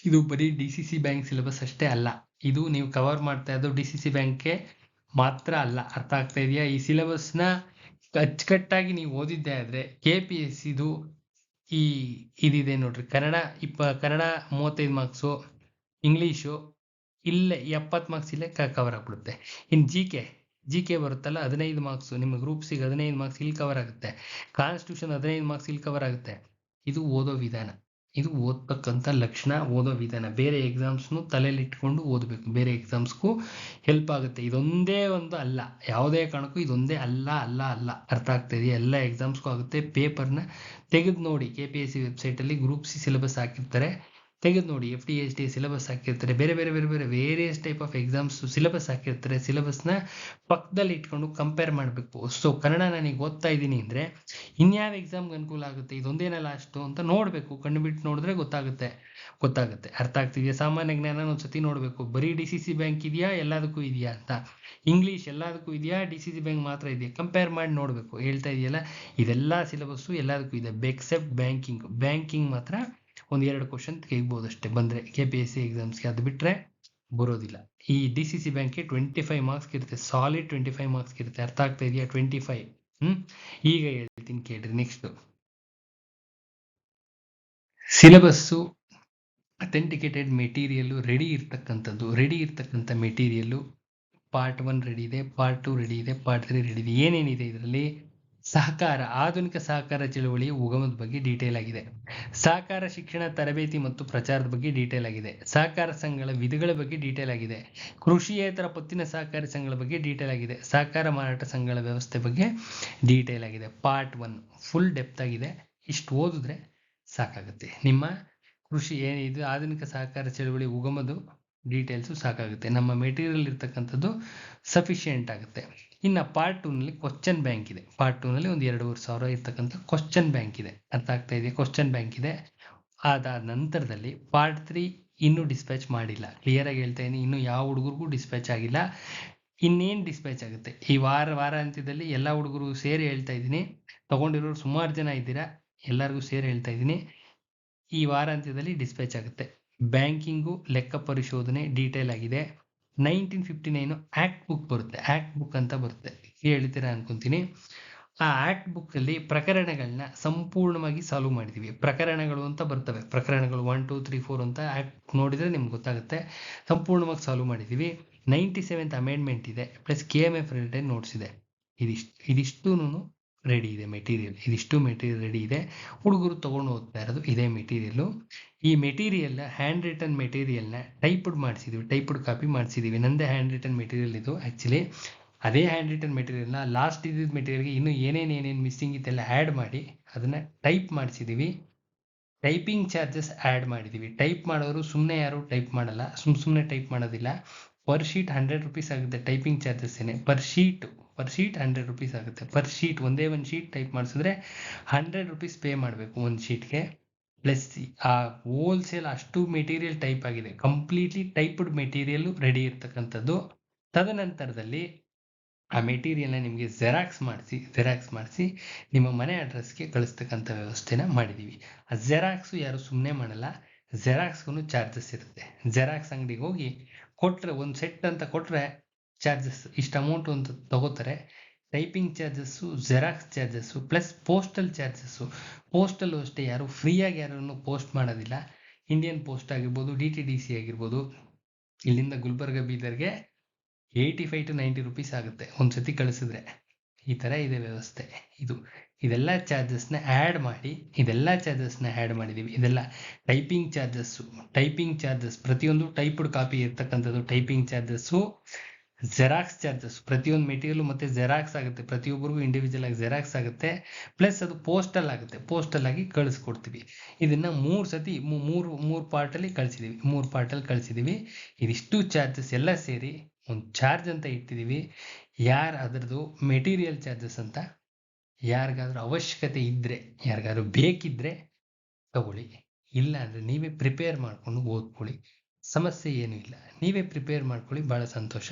Speaker 1: ಇದು ಬರೀ D C C bank syllabus ಅಷ್ಟೇ ಅಲ್ಲ. ಇದು ನೀವು ಕವರ್ ಮಾಡ್ತಾ ಇದ್ದು ಡಿ ಸಿ ಸಿ ಬ್ಯಾಂಕ್ಗೆ ಮಾತ್ರ ಅಲ್ಲ, ಅರ್ಥ ಆಗ್ತಾ ಇದೆಯಾ? ಈ ಸಿಲೆಬಸ್ನ ಅಚ್ಚುಕಟ್ಟಾಗಿ ನೀವು ಓದಿದ್ದೆ ಆದರೆ ಕೆ ಪಿ ಎಸ್ ಇದು ಈ ಇದಿದೆ ನೋಡ್ರಿ. ಕನ್ನಡ ಇಪ್ಪ, ಕನ್ನಡ ಮೂವತ್ತೈದು ಮಾರ್ಕ್ಸು ಇಂಗ್ಲೀಷು ಇಲ್ಲೇ ಎಪ್ಪತ್ತು ಮಾರ್ಕ್ಸ್ ಇಲ್ಲೇ ಕವರ್ ಆಗ್ಬಿಡುತ್ತೆ. ಇನ್ನು ಜಿ ಕೆ ಜಿ ಕೆ ಬರುತ್ತಲ್ಲ, ಹದಿನೈದು ಮಾರ್ಕ್ಸು ನಿಮ್ಮ ಗ್ರೂಪ್ಸಿಗೆ ಹದಿನೈದು ಮಾರ್ಕ್ಸ್ ಇಲ್ಲಿ ಕವರ್ ಆಗುತ್ತೆ. ಕಾನ್ಸ್ಟಿಟ್ಯೂಷನ್ ಹದಿನೈದು ಮಾರ್ಕ್ಸ್ ಇಲ್ಲಿ ಕವರ್ ಆಗುತ್ತೆ. ಇದು ಓದೋ ವಿಧಾನ. ಇದು ಓದ್ತಕ್ಕಂಥ ಲಕ್ಷಣ ಓದೋ ವಿಧಾನ. ಬೇರೆ ಎಕ್ಸಾಮ್ಸ್ನು ತಲೆಯಲ್ಲಿ ಇಟ್ಕೊಂಡು ಓದಬೇಕು. ಬೇರೆ ಎಕ್ಸಾಮ್ಸ್ಗೂ ಹೆಲ್ಪ್ ಆಗುತ್ತೆ. ಇದೊಂದೇ ಒಂದು ಅಲ್ಲ. ಯಾವುದೇ ಕಾರಣಕ್ಕೂ ಇದೊಂದೇ ಅಲ್ಲ ಅಲ್ಲ ಅಲ್ಲ. ಅರ್ಥ ಆಗ್ತಾ ಇದೆಯಾ? ಎಲ್ಲ ಎಕ್ಸಾಮ್ಸ್ಗೂ ಆಗುತ್ತೆ. ಪೇಪರ್ನ ತೆಗೆದು ನೋಡಿ. ಕೆ ಪಿ ಎಸ್ ಸಿ ವೆಬ್ಸೈಟಲ್ಲಿ ಗ್ರೂಪ್ ಸಿ ಸಿಲೆಬಸ್ ಹಾಕಿರ್ತಾರೆ. ತೆಗೆದು ನೋಡಿ F D H D syllabus ಹಾಕಿರ್ತಾರೆ. ಬೇರೆ ಬೇರೆ ಬೇರೆ ಬೇರೆ various type of exams syllabus ಹಾಕಿರ್ತಾರೆ. ಸಿಲೆಬಸ್ನ ಪಕ್ಕದಲ್ಲಿ ಇಟ್ಕೊಂಡು ಕಂಪೇರ್ ಮಾಡಬೇಕು. ಸೊ ಕನ್ನಡ ನನಗೆ ಓದ್ತಾ ಇದ್ದೀನಿ ಅಂದರೆ ಇನ್ಯಾವ ಎಕ್ಸಾಮ್ಗೆ ಅನುಕೂಲ ಆಗುತ್ತೆ? ಇದೊಂದೇನಲ್ಲ ಅಷ್ಟು ಅಂತ ನೋಡಬೇಕು. ಕಣ್ಣು ಬಿಟ್ಟು ನೋಡಿದ್ರೆ ಗೊತ್ತಾಗುತ್ತೆ. ಗೊತ್ತಾಗುತ್ತೆ. ಅರ್ಥ ಆಗ್ತಿದೆಯಾ? ಸಾಮಾನ್ಯ ಜ್ಞಾನ ಒಂದ್ಸತಿ ನೋಡಬೇಕು. ಬರೀ ಡಿ ಸಿ ಸಿ ಬ್ಯಾಂಕ್ ಇದೆಯಾ? ಎಲ್ಲದಕ್ಕೂ ಇದೆಯಾ ಅಂತ. ಇಂಗ್ಲೀಷ್ ಎಲ್ಲದಕ್ಕೂ ಇದೆಯಾ? ಡಿ ಸಿ ಸಿ ಬ್ಯಾಂಕ್ ಮಾತ್ರ ಇದೆಯಾ? ಕಂಪೇರ್ ಮಾಡಿ ನೋಡಬೇಕು. ಹೇಳ್ತಾ ಇದೆಯಲ್ಲ? ಇದೆಲ್ಲ ಸಿಲೆಬಸ್ಸು ಎಲ್ಲದಕ್ಕೂ ಇದೆ ಎಕ್ಸೆಪ್ಟ್ ಬ್ಯಾಂಕಿಂಗ್ ಬ್ಯಾಂಕಿಂಗ್ ಮಾತ್ರ ಒಂದು ಎರಡು ಕ್ವಶನ್ ತೆಗಿಬೋದು ಅಷ್ಟೇ. ಬಂದರೆ ಕೆ ಪಿ ಎಸ್ ಸಿ ಎಕ್ಸಾಮ್ಸ್ಗೆ ಅದು ಬಿಟ್ಟರೆ ಬರೋದಿಲ್ಲ. ಈ ಡಿ ಸಿ ಸಿ ಬ್ಯಾಂಕ್ಗೆ ಟ್ವೆಂಟಿ ಫೈವ್ ಮಾರ್ಕ್ಸ್ ಇರುತ್ತೆ ಸಾಲಿಡ್ ಟ್ವೆಂಟಿ ಫೈವ್ ಮಾರ್ಕ್ಸ್ ಇರುತ್ತೆ ಅರ್ಥ ಆಗ್ತಾ ಇದೆಯಾ? Twenty five hmm? ಈಗ ಹೇಳ್ತೀನಿ ಕೇಳ್ರಿ next syllabus authenticated material ready ಇರ್ತಕ್ಕಂಥದ್ದು. ರೆಡಿ ಇರ್ತಕ್ಕಂಥ ಮೆಟೀರಿಯಲ್ಲು ಪಾರ್ಟ್ ಒನ್ ರೆಡಿ ಇದೆ ಪಾರ್ಟ್ ಟು ರೆಡಿ ಇದೆ ಪಾರ್ಟ್ ತ್ರೀ ರೆಡಿ ಇದೆ. ಏನೇನಿದೆ ಇದರಲ್ಲಿ? ಸಹಕಾರ, ಆಧುನಿಕ ಸಹಕಾರ ಚಳುವಳಿಯ ಉಗಮದ ಬಗ್ಗೆ ಡೀಟೇಲ್ ಆಗಿದೆ. ಸಹಕಾರ ಶಿಕ್ಷಣ, ತರಬೇತಿ ಮತ್ತು ಪ್ರಚಾರದ ಬಗ್ಗೆ ಡೀಟೇಲ್ ಆಗಿದೆ. ಸಹಕಾರ ಸಂಘಗಳ ವಿಧಗಳ ಬಗ್ಗೆ ಡೀಟೇಲ್ ಆಗಿದೆ. ಕೃಷಿಯೇತರ ಪತ್ತಿನ ಸಹಕಾರಿ ಸಂಘಗಳ ಬಗ್ಗೆ ಡೀಟೇಲ್ ಆಗಿದೆ. ಸಹಕಾರ ಮಾರಾಟ ಸಂಘಗಳ ವ್ಯವಸ್ಥೆ ಬಗ್ಗೆ ಡೀಟೇಲ್ ಆಗಿದೆ. ಪಾರ್ಟ್ ಒನ್ ಫುಲ್ ಡೆಪ್ತ್ ಆಗಿದೆ. ಇಷ್ಟು ಓದಿದ್ರೆ ಸಾಕಾಗುತ್ತೆ. ನಿಮ್ಮ ಕೃಷಿ ಏನಿದು ಆಧುನಿಕ ಸಹಕಾರ ಚಳುವಳಿ ಉಗಮದು ಡೀಟೇಲ್ಸು ಸಾಕಾಗುತ್ತೆ. ನಮ್ಮ ಮೆಟೀರಿಯಲ್ ಇರ್ತಕ್ಕಂಥದ್ದು ಸಫಿಷಿಯೆಂಟ್ ಆಗುತ್ತೆ. ಇನ್ನು ಪಾರ್ಟ್ ಟೂನಲ್ಲಿ ಕ್ವಶನ್ ಬ್ಯಾಂಕ್ ಇದೆ. ಪಾರ್ಟ್ ಟೂನಲ್ಲಿ ಒಂದು ಎರಡೂವರೆ ಸಾವಿರ ಇರ್ತಕ್ಕಂಥ ಕ್ವಶನ್ ಬ್ಯಾಂಕ್ ಇದೆ. ಅರ್ಥ ಆಗ್ತಾ ಇದೆ ಕ್ವಶನ್ ಬ್ಯಾಂಕ್ ಇದೆ. ಅದಾದ ನಂತರದಲ್ಲಿ ಪಾರ್ಟ್ ತ್ರೀ ಇನ್ನೂ ಡಿಸ್ಪ್ಯಾಚ್ ಮಾಡಿಲ್ಲ. ಕ್ಲಿಯರಾಗಿ ಹೇಳ್ತಾ ಇದ್ದೀನಿ ಇನ್ನೂ ಯಾವ ಹುಡುಗರಿಗೂ ಡಿಸ್ಪ್ಯಾಚ್ ಆಗಿಲ್ಲ. ಇನ್ನೇನು ಡಿಸ್ಪ್ಯಾಚ್ ಆಗುತ್ತೆ? ಈ ವಾರ ವಾರಾಂತ್ಯದಲ್ಲಿ ಎಲ್ಲ ಹುಡುಗರು ಸೇರಿ ಹೇಳ್ತಾ ಇದ್ದೀನಿ ತಗೊಂಡಿರೋರು ಸುಮಾರು ಜನ ಇದ್ದೀರಾ? ಎಲ್ಲರಿಗೂ ಸೇರಿ ಹೇಳ್ತಾ ಇದ್ದೀನಿ ಈ ವಾರಾಂತ್ಯದಲ್ಲಿ ಡಿಸ್ಪ್ಯಾಚ್ ಆಗುತ್ತೆ. ಬ್ಯಾಂಕಿಂಗು ಲೆಕ್ಕ ಪರಿಶೋಧನೆ ಡೀಟೇಲ್ ಆಗಿದೆ. Nineteen fifty nine act book ಬರುತ್ತೆ. ಆ್ಯಕ್ಟ್ ಬುಕ್ ಅಂತ ಬರುತ್ತೆ. ಹೇಳ್ತೀರಾ ಅನ್ಕೊಂತೀನಿ. ಆ ಆ್ಯಕ್ಟ್ ಬುಕ್ಕಲ್ಲಿ ಪ್ರಕರಣಗಳನ್ನ ಸಂಪೂರ್ಣವಾಗಿ ಸಾಲ್ವ್ ಮಾಡಿದ್ದೀವಿ ಪ್ರಕರಣಗಳು ಅಂತ ಬರ್ತವೆ. ಪ್ರಕರಣಗಳು ಒನ್, ಟೂ, ತ್ರೀ, ಫೋರ್ ಅಂತ ಆ್ಯಕ್ಟ್ ನೋಡಿದರೆ ನಿಮ್ಗೆ ಗೊತ್ತಾಗುತ್ತೆ. ಸಂಪೂರ್ಣವಾಗಿ ಸಾಲ್ವ್ ಮಾಡಿದ್ದೀವಿ ನೈಂಟಿ ಸೆವೆಂತ್ ಅಮೆಂಡ್ಮೆಂಟ್ ಇದೆ. Plus K M F related notes ಇದೆ. ಇದಿಷ್ಟು ಇದಿಷ್ಟೂ ರೆಡಿ ಇದೆ ಮೆಟೀರಿಯಲ್ ಇದಿಷ್ಟು ಮೆಟೀರಿಯಲ್ ರೆಡಿ ಇದೆ. ಹುಡುಗರು ತೊಗೊಂಡು ಹೋಗ್ತಾ ಇರೋದು ಇದೇ ಮೆಟೀರಿಯಲ್ಲು ಈ ಮೆಟೀರಿಯಲ್ನ ಹ್ಯಾಂಡ್ ರಿಟನ್ ಮೆಟೀರಿಯಲ್ನ ಟೈಪ್ಡ್ ಮಾಡಿಸಿದ್ದೀವಿ ಟೈಪ್ಡ್ ಕಾಪಿ ಮಾಡಿಸಿದ್ದೀವಿ ನಂದೇ ಹ್ಯಾಂಡ್ ರಿಟನ್ ಮೆಟೀರಿಯಲ್ ಇದು ಆ್ಯಕ್ಚುಲಿ ಅದೇ ಹ್ಯಾಂಡ್ ರಿಟನ್ ಮೆಟೀರಿಯಲ್ನ ಲಾಸ್ಟ್ ಇದ್ದಿದ್ದ ಮೆಟೀರಿಯಲ್ಗೆ ಇನ್ನೂ ಏನೇನು ಏನೇನು ಮಿಸ್ಸಿಂಗ್ ಇತ್ತೆಲ್ಲ ಆ್ಯಡ್ ಮಾಡಿ ಅದನ್ನು ಟೈಪ್ ಮಾಡಿಸಿದ್ದೀವಿ ಟೈಪಿಂಗ್ ಚಾರ್ಜಸ್ ಆ್ಯಡ್ ಮಾಡಿದ್ದೀವಿ ಟೈಪ್ ಮಾಡೋರು ಸುಮ್ಮನೆ ಯಾರು ಟೈಪ್ ಮಾಡಲ್ಲ. ಸುಮ್ಮ ಸುಮ್ಮನೆ ಟೈಪ್ ಮಾಡೋದಿಲ್ಲ. ಪರ್ ಶೀಟ್ ಹಂಡ್ರೆಡ್ ರುಪೀಸ್ ಆಗುತ್ತೆ ಟೈಪಿಂಗ್ ಚಾರ್ಜಸ್ ಏನೇ. Per sheet per sheet hundred rupees ಆಗುತ್ತೆ. ಪರ್ ಶೀಟ್ ಒಂದೇ ಒಂದು ಶೀಟ್ ಟೈಪ್ ಮಾಡಿಸಿದ್ರೆ ಹಂಡ್ರೆಡ್ ರುಪೀಸ್ ಪೇ ಮಾಡಬೇಕು ಒಂದು ಶೀಟ್ಗೆ ಪ್ಲಸ್ ಆ ಹೋಲ್ಸೇಲ್ ಅಷ್ಟು ಮೆಟೀರಿಯಲ್ ಟೈಪ್ ಆಗಿದೆ. ಕಂಪ್ಲೀಟ್ಲಿ ಟೈಪ್ಡ್ ಮೆಟೀರಿಯಲ್ ರೆಡಿ ಇರ್ತಕ್ಕಂಥದ್ದು. ತದನಂತರದಲ್ಲಿ ಆ ಮೆಟೀರಿಯಲ್ನ ನಿಮಗೆ ಜೆರಾಕ್ಸ್ ಮಾಡಿಸಿ ಜೆರಾಕ್ಸ್ ಮಾಡಿಸಿ ನಿಮ್ಮ ಮನೆ ಅಡ್ರೆಸ್ಗೆ ಕಳಿಸ್ತಕ್ಕಂಥ ವ್ಯವಸ್ಥೆನ ಮಾಡಿದ್ದೀವಿ ಆ ಜೆರಾಕ್ಸು ಯಾರು ಸುಮ್ಮನೆ ಮಾಡಲ್ಲ. ಜೆರಾಕ್ಸ್ಗೂ ಚಾರ್ಜಸ್ ಇರುತ್ತೆ. ಜೆರಾಕ್ಸ್ ಅಂಗಡಿಗೆ ಹೋಗಿ ಕೊಟ್ಟರೆ ಒಂದು ಸೆಟ್ ಅಂತ ಕೊಟ್ಟರೆ ಚಾರ್ಜಸ್, ಇಷ್ಟು ಅಮೌಂಟ್ ಅಂತ ತಗೋತಾರೆ. Typing charges xerox charges plus postal charges postal ಅಷ್ಟೇ, ಯಾರು ಫ್ರೀಯಾಗಿ ಯಾರನ್ನು ಪೋಸ್ಟ್ ಮಾಡೋದಿಲ್ಲ. ಇಂಡಿಯನ್ ಪೋಸ್ಟ್ ಆಗಿರ್ಬೋದು ಡಿ ಟಿ ಡಿ ಸಿ ಆಗಿರ್ಬೋದು, ಇಲ್ಲಿಂದ Gulbarga, ಬೀದರ್ಗೆ eighty five to ninety rupees ಆಗುತ್ತೆ. ಒಂದು ಸತಿ ಕಳಿಸಿದ್ರೆ ಈ ಥರ ಇದೆ ವ್ಯವಸ್ಥೆ. ಇದು, ಇದೆಲ್ಲ ಚಾರ್ಜಸ್ನ ಆ್ಯಡ್ ಮಾಡಿ, ಇದೆಲ್ಲ ಚಾರ್ಜಸ್ನ ಆ್ಯಡ್ ಮಾಡಿದ್ದೀವಿ ಇದೆಲ್ಲ ಟೈಪಿಂಗ್ ಚಾರ್ಜಸ್ಸು ಟೈಪಿಂಗ್ ಚಾರ್ಜಸ್ ಪ್ರತಿಯೊಂದು ಟೈಪ್ಡ್ ಕಾಪಿ ಇರ್ತಕ್ಕಂಥದ್ದು ಟೈಪಿಂಗ್ ಚಾರ್ಜಸ್ಸು ಜೆರಾಕ್ಸ್ ಚಾರ್ಜಸ್ ಪ್ರತಿಯೊಂದು ಮೆಟೀರಿಯಲ್ ಮತ್ತು ಜೆರಾಕ್ಸ್ ಆಗುತ್ತೆ. ಪ್ರತಿಯೊಬ್ಬರಿಗೂ ಇಂಡಿವಿಜುವಲ್ ಆಗಿ ಜೆರಾಕ್ಸ್ ಆಗುತ್ತೆ. ಪ್ಲಸ್ ಅದು ಪೋಸ್ಟಲ್ ಆಗುತ್ತೆ. ಪೋಸ್ಟಲ್ ಆಗಿ ಕಳಿಸ್ಕೊಡ್ತೀವಿ. ಇದನ್ನು ಮೂರು ಸತಿ ಮೂರು ಮೂರು ಪಾರ್ಟಲ್ಲಿ ಕಳಿಸಿದ್ದೀವಿ ಮೂರು ಪಾರ್ಟಲ್ಲಿ ಕಳಿಸಿದ್ದೀವಿ ಇದಿಷ್ಟು ಚಾರ್ಜಸ್ ಎಲ್ಲ ಸೇರಿ ಒಂದು ಚಾರ್ಜ್ ಅಂತ ಇಟ್ಟಿದ್ದೀವಿ ಯಾರು ಅದರದ್ದು ಮೆಟೀರಿಯಲ್ ಚಾರ್ಜಸ್ ಅಂತ ಯಾರಿಗಾದ್ರೂ ಅವಶ್ಯಕತೆ ಇದ್ದರೆ ಯಾರಿಗಾದ್ರೂ ಬೇಕಿದ್ದರೆ ತಗೊಳ್ಳಿ. ಇಲ್ಲ ಅಂದರೆ ನೀವೇ ಪ್ರಿಪೇರ್ ಮಾಡಿಕೊಂಡು ಓದ್ಕೊಳ್ಳಿ. ಸಮಸ್ಯೆ ಏನೂ ಇಲ್ಲ. ನೀವೇ ಪ್ರಿಪೇರ್ ಮಾಡ್ಕೊಳ್ಳಿ. ಭಾಳ ಸಂತೋಷ.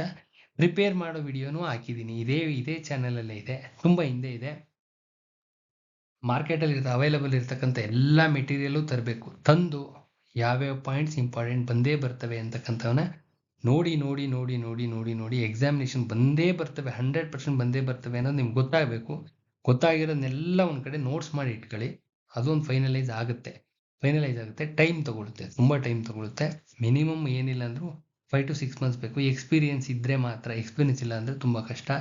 Speaker 1: ಪ್ರಿಪೇರ್ ಮಾಡೋ ವಿಡಿಯೋನೂ ಹಾಕಿದ್ದೀನಿ ಇದೇ ಇದೇ ಚಾನಲಲ್ಲೇ ಇದೆ. ತುಂಬ ಹಿಂದೆ ಇದೆ. ಮಾರ್ಕೆಟಲ್ಲಿ ಇರ್ತ ಅವೈಲಬಲ್ ಇರ್ತಕ್ಕಂಥ ಎಲ್ಲ ಮೆಟೀರಿಯಲು ತರಬೇಕು. ತಂದು ಯಾವ್ಯಾವ ಪಾಯಿಂಟ್ಸ್ ಇಂಪಾರ್ಟೆಂಟ್ ಬಂದೇ ಬರ್ತವೆ ಅಂತಕ್ಕಂಥವನ್ನ ನೋಡಿ ನೋಡಿ ನೋಡಿ ನೋಡಿ ನೋಡಿ ನೋಡಿ ಎಕ್ಸಾಮಿನೇಷನ್ ಬಂದೇ ಬರ್ತವೆ. ಹಂಡ್ರೆಡ್ ಪರ್ಸೆಂಟ್ ಬಂದೇ ಬರ್ತವೆ ಅನ್ನೋದು ನಿಮ್ಗೆ ಗೊತ್ತಾಗಬೇಕು. ಗೊತ್ತಾಗಿರೋದನ್ನೆಲ್ಲ ಒಂದು ಕಡೆ ನೋಟ್ಸ್ ಮಾಡಿ ಇಟ್ಕೊಳ್ಳಿ. ಅದೊಂದು ಫೈನಲೈಸ್ ಆಗುತ್ತೆ. ಫೈನಲೈಸ್ ಆಗುತ್ತೆ. ಟೈಮ್ ತಗೊಳುತ್ತೆ. ತುಂಬ ಟೈಮ್ ತಗೊಳುತ್ತೆ. ಮಿನಿಮಮ್ ಏನಿಲ್ಲ ಅಂದರೂ ಫೈವ್ ಟು ಸಿಕ್ಸ್ ಮಂತ್ಸ್ ಬೇಕು. ಎಕ್ಸ್ಪೀರಿಯನ್ಸ್ ಇದ್ದರೆ ಮಾತ್ರ ಎಕ್ಸ್ಪೀರಿಯನ್ಸ್ ಇಲ್ಲ ಅಂದರೆ ತುಂಬ ಕಷ್ಟ.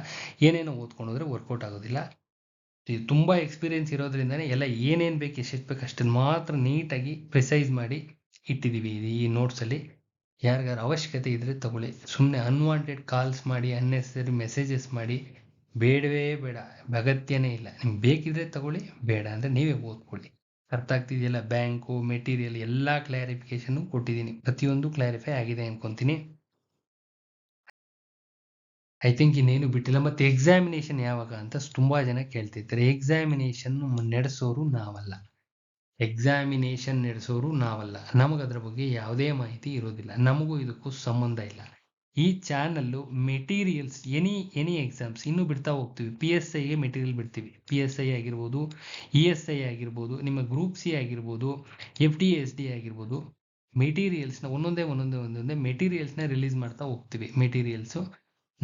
Speaker 1: ಏನೇನೋ ಓದ್ಕೊಂಡು ಹೋದ್ರೆ ವರ್ಕೌಟ್ ಆಗೋದಿಲ್ಲ. ತುಂಬ ಎಕ್ಸ್ಪೀರಿಯನ್ಸ್ ಇರೋದ್ರಿಂದನೇ ಎಲ್ಲ ಏನೇನು ಬೇಕು, ಎಷ್ಟೆಷ್ಟು ಬೇಕು ಅಷ್ಟನ್ನು ಮಾತ್ರ ನೀಟಾಗಿ ಪ್ರಿಸೈಸ್ ಮಾಡಿ ಇಟ್ಟಿದ್ದೀವಿ ಈ ನೋಟ್ಸಲ್ಲಿ ಯಾರಿಗಾರು ಅವಶ್ಯಕತೆ ಇದ್ದರೆ ತಗೊಳ್ಳಿ. ಸುಮ್ಮನೆ ಅನ್ವಾಂಟೆಡ್ ಕಾಲ್ಸ್ ಮಾಡಿ ಅನ್ನೆಸರಿ ಮೆಸೇಜಸ್ ಮಾಡಿ, ಬೇಡವೇ ಬೇಡ. ಅಗತ್ಯನೇ ಇಲ್ಲ. ನಿಮ್ಗೆ ಬೇಕಿದ್ರೆ ತಗೊಳ್ಳಿ, ಬೇಡ ಅಂದರೆ ನೀವೇ ಓದ್ಕೊಳ್ಳಿ. ಅರ್ಥ ಆಗ್ತಿದೆಯಲ್ಲ ಬ್ಯಾಂಕು, ಮೆಟೀರಿಯಲ್ ಎಲ್ಲ ಕ್ಲಾರಿಫಿಕೇಶನ್ ಕೊಟ್ಟಿದ್ದೀನಿ. ಪ್ರತಿಯೊಂದು ಕ್ಲಾರಿಫೈ ಆಗಿದೆ ಅನ್ಕೊಂತೀನಿ. ಐ ಥಿಂಕ್ ಇನ್ನೇನು ಬಿಟ್ಟಿಲ್ಲ. ಮತ್ತೆ ಎಕ್ಸಾಮಿನೇಷನ್ ಯಾವಾಗ ಅಂತ ತುಂಬಾ ಜನ ಕೇಳ್ತಿರ್ತಾರೆ. ಎಕ್ಸಾಮಿನೇಷನ್ ನಡೆಸೋರು ನಾವಲ್ಲ. ಎಕ್ಸಾಮಿನೇಷನ್ ನಡೆಸೋರು ನಾವಲ್ಲ. ನಮಗದ್ರ ಬಗ್ಗೆ ಯಾವುದೇ ಮಾಹಿತಿ ಇರೋದಿಲ್ಲ. ನಮಗೂ ಇದಕ್ಕೂ ಸಂಬಂಧ ಇಲ್ಲ. ಈ channel materials, any any exams ಇನ್ನೂ ಬಿಡ್ತಾ ಹೋಗ್ತೀವಿ. ಪಿ ಎಸ್ ಐಗೆ ಮೆಟೀರಿಯಲ್ ಬಿಡ್ತೀವಿ. ಪಿ ಎಸ್ ಐ ಆಗಿರ್ಬೋದು ಇ ಎಸ್ ಐ ಆಗಿರ್ಬೋದು, ನಿಮ್ಮ ಗ್ರೂಪ್ ಸಿ ಆಗಿರ್ಬೋದು ಎಫ್ ಡಿ ಎಸ್ ಡಿ ಆಗಿರ್ಬೋದು, ಮೆಟೀರಿಯಲ್ಸ್ನ ಒಂದೊಂದೇ ಒಂದೊಂದೇ ಒಂದೊಂದೇ ಮೆಟೀರಿಯಲ್ಸ್ನ ರಿಲೀಸ್ ಮಾಡ್ತಾ ಹೋಗ್ತೀವಿ. ಮೆಟೀರಿಯಲ್ಸು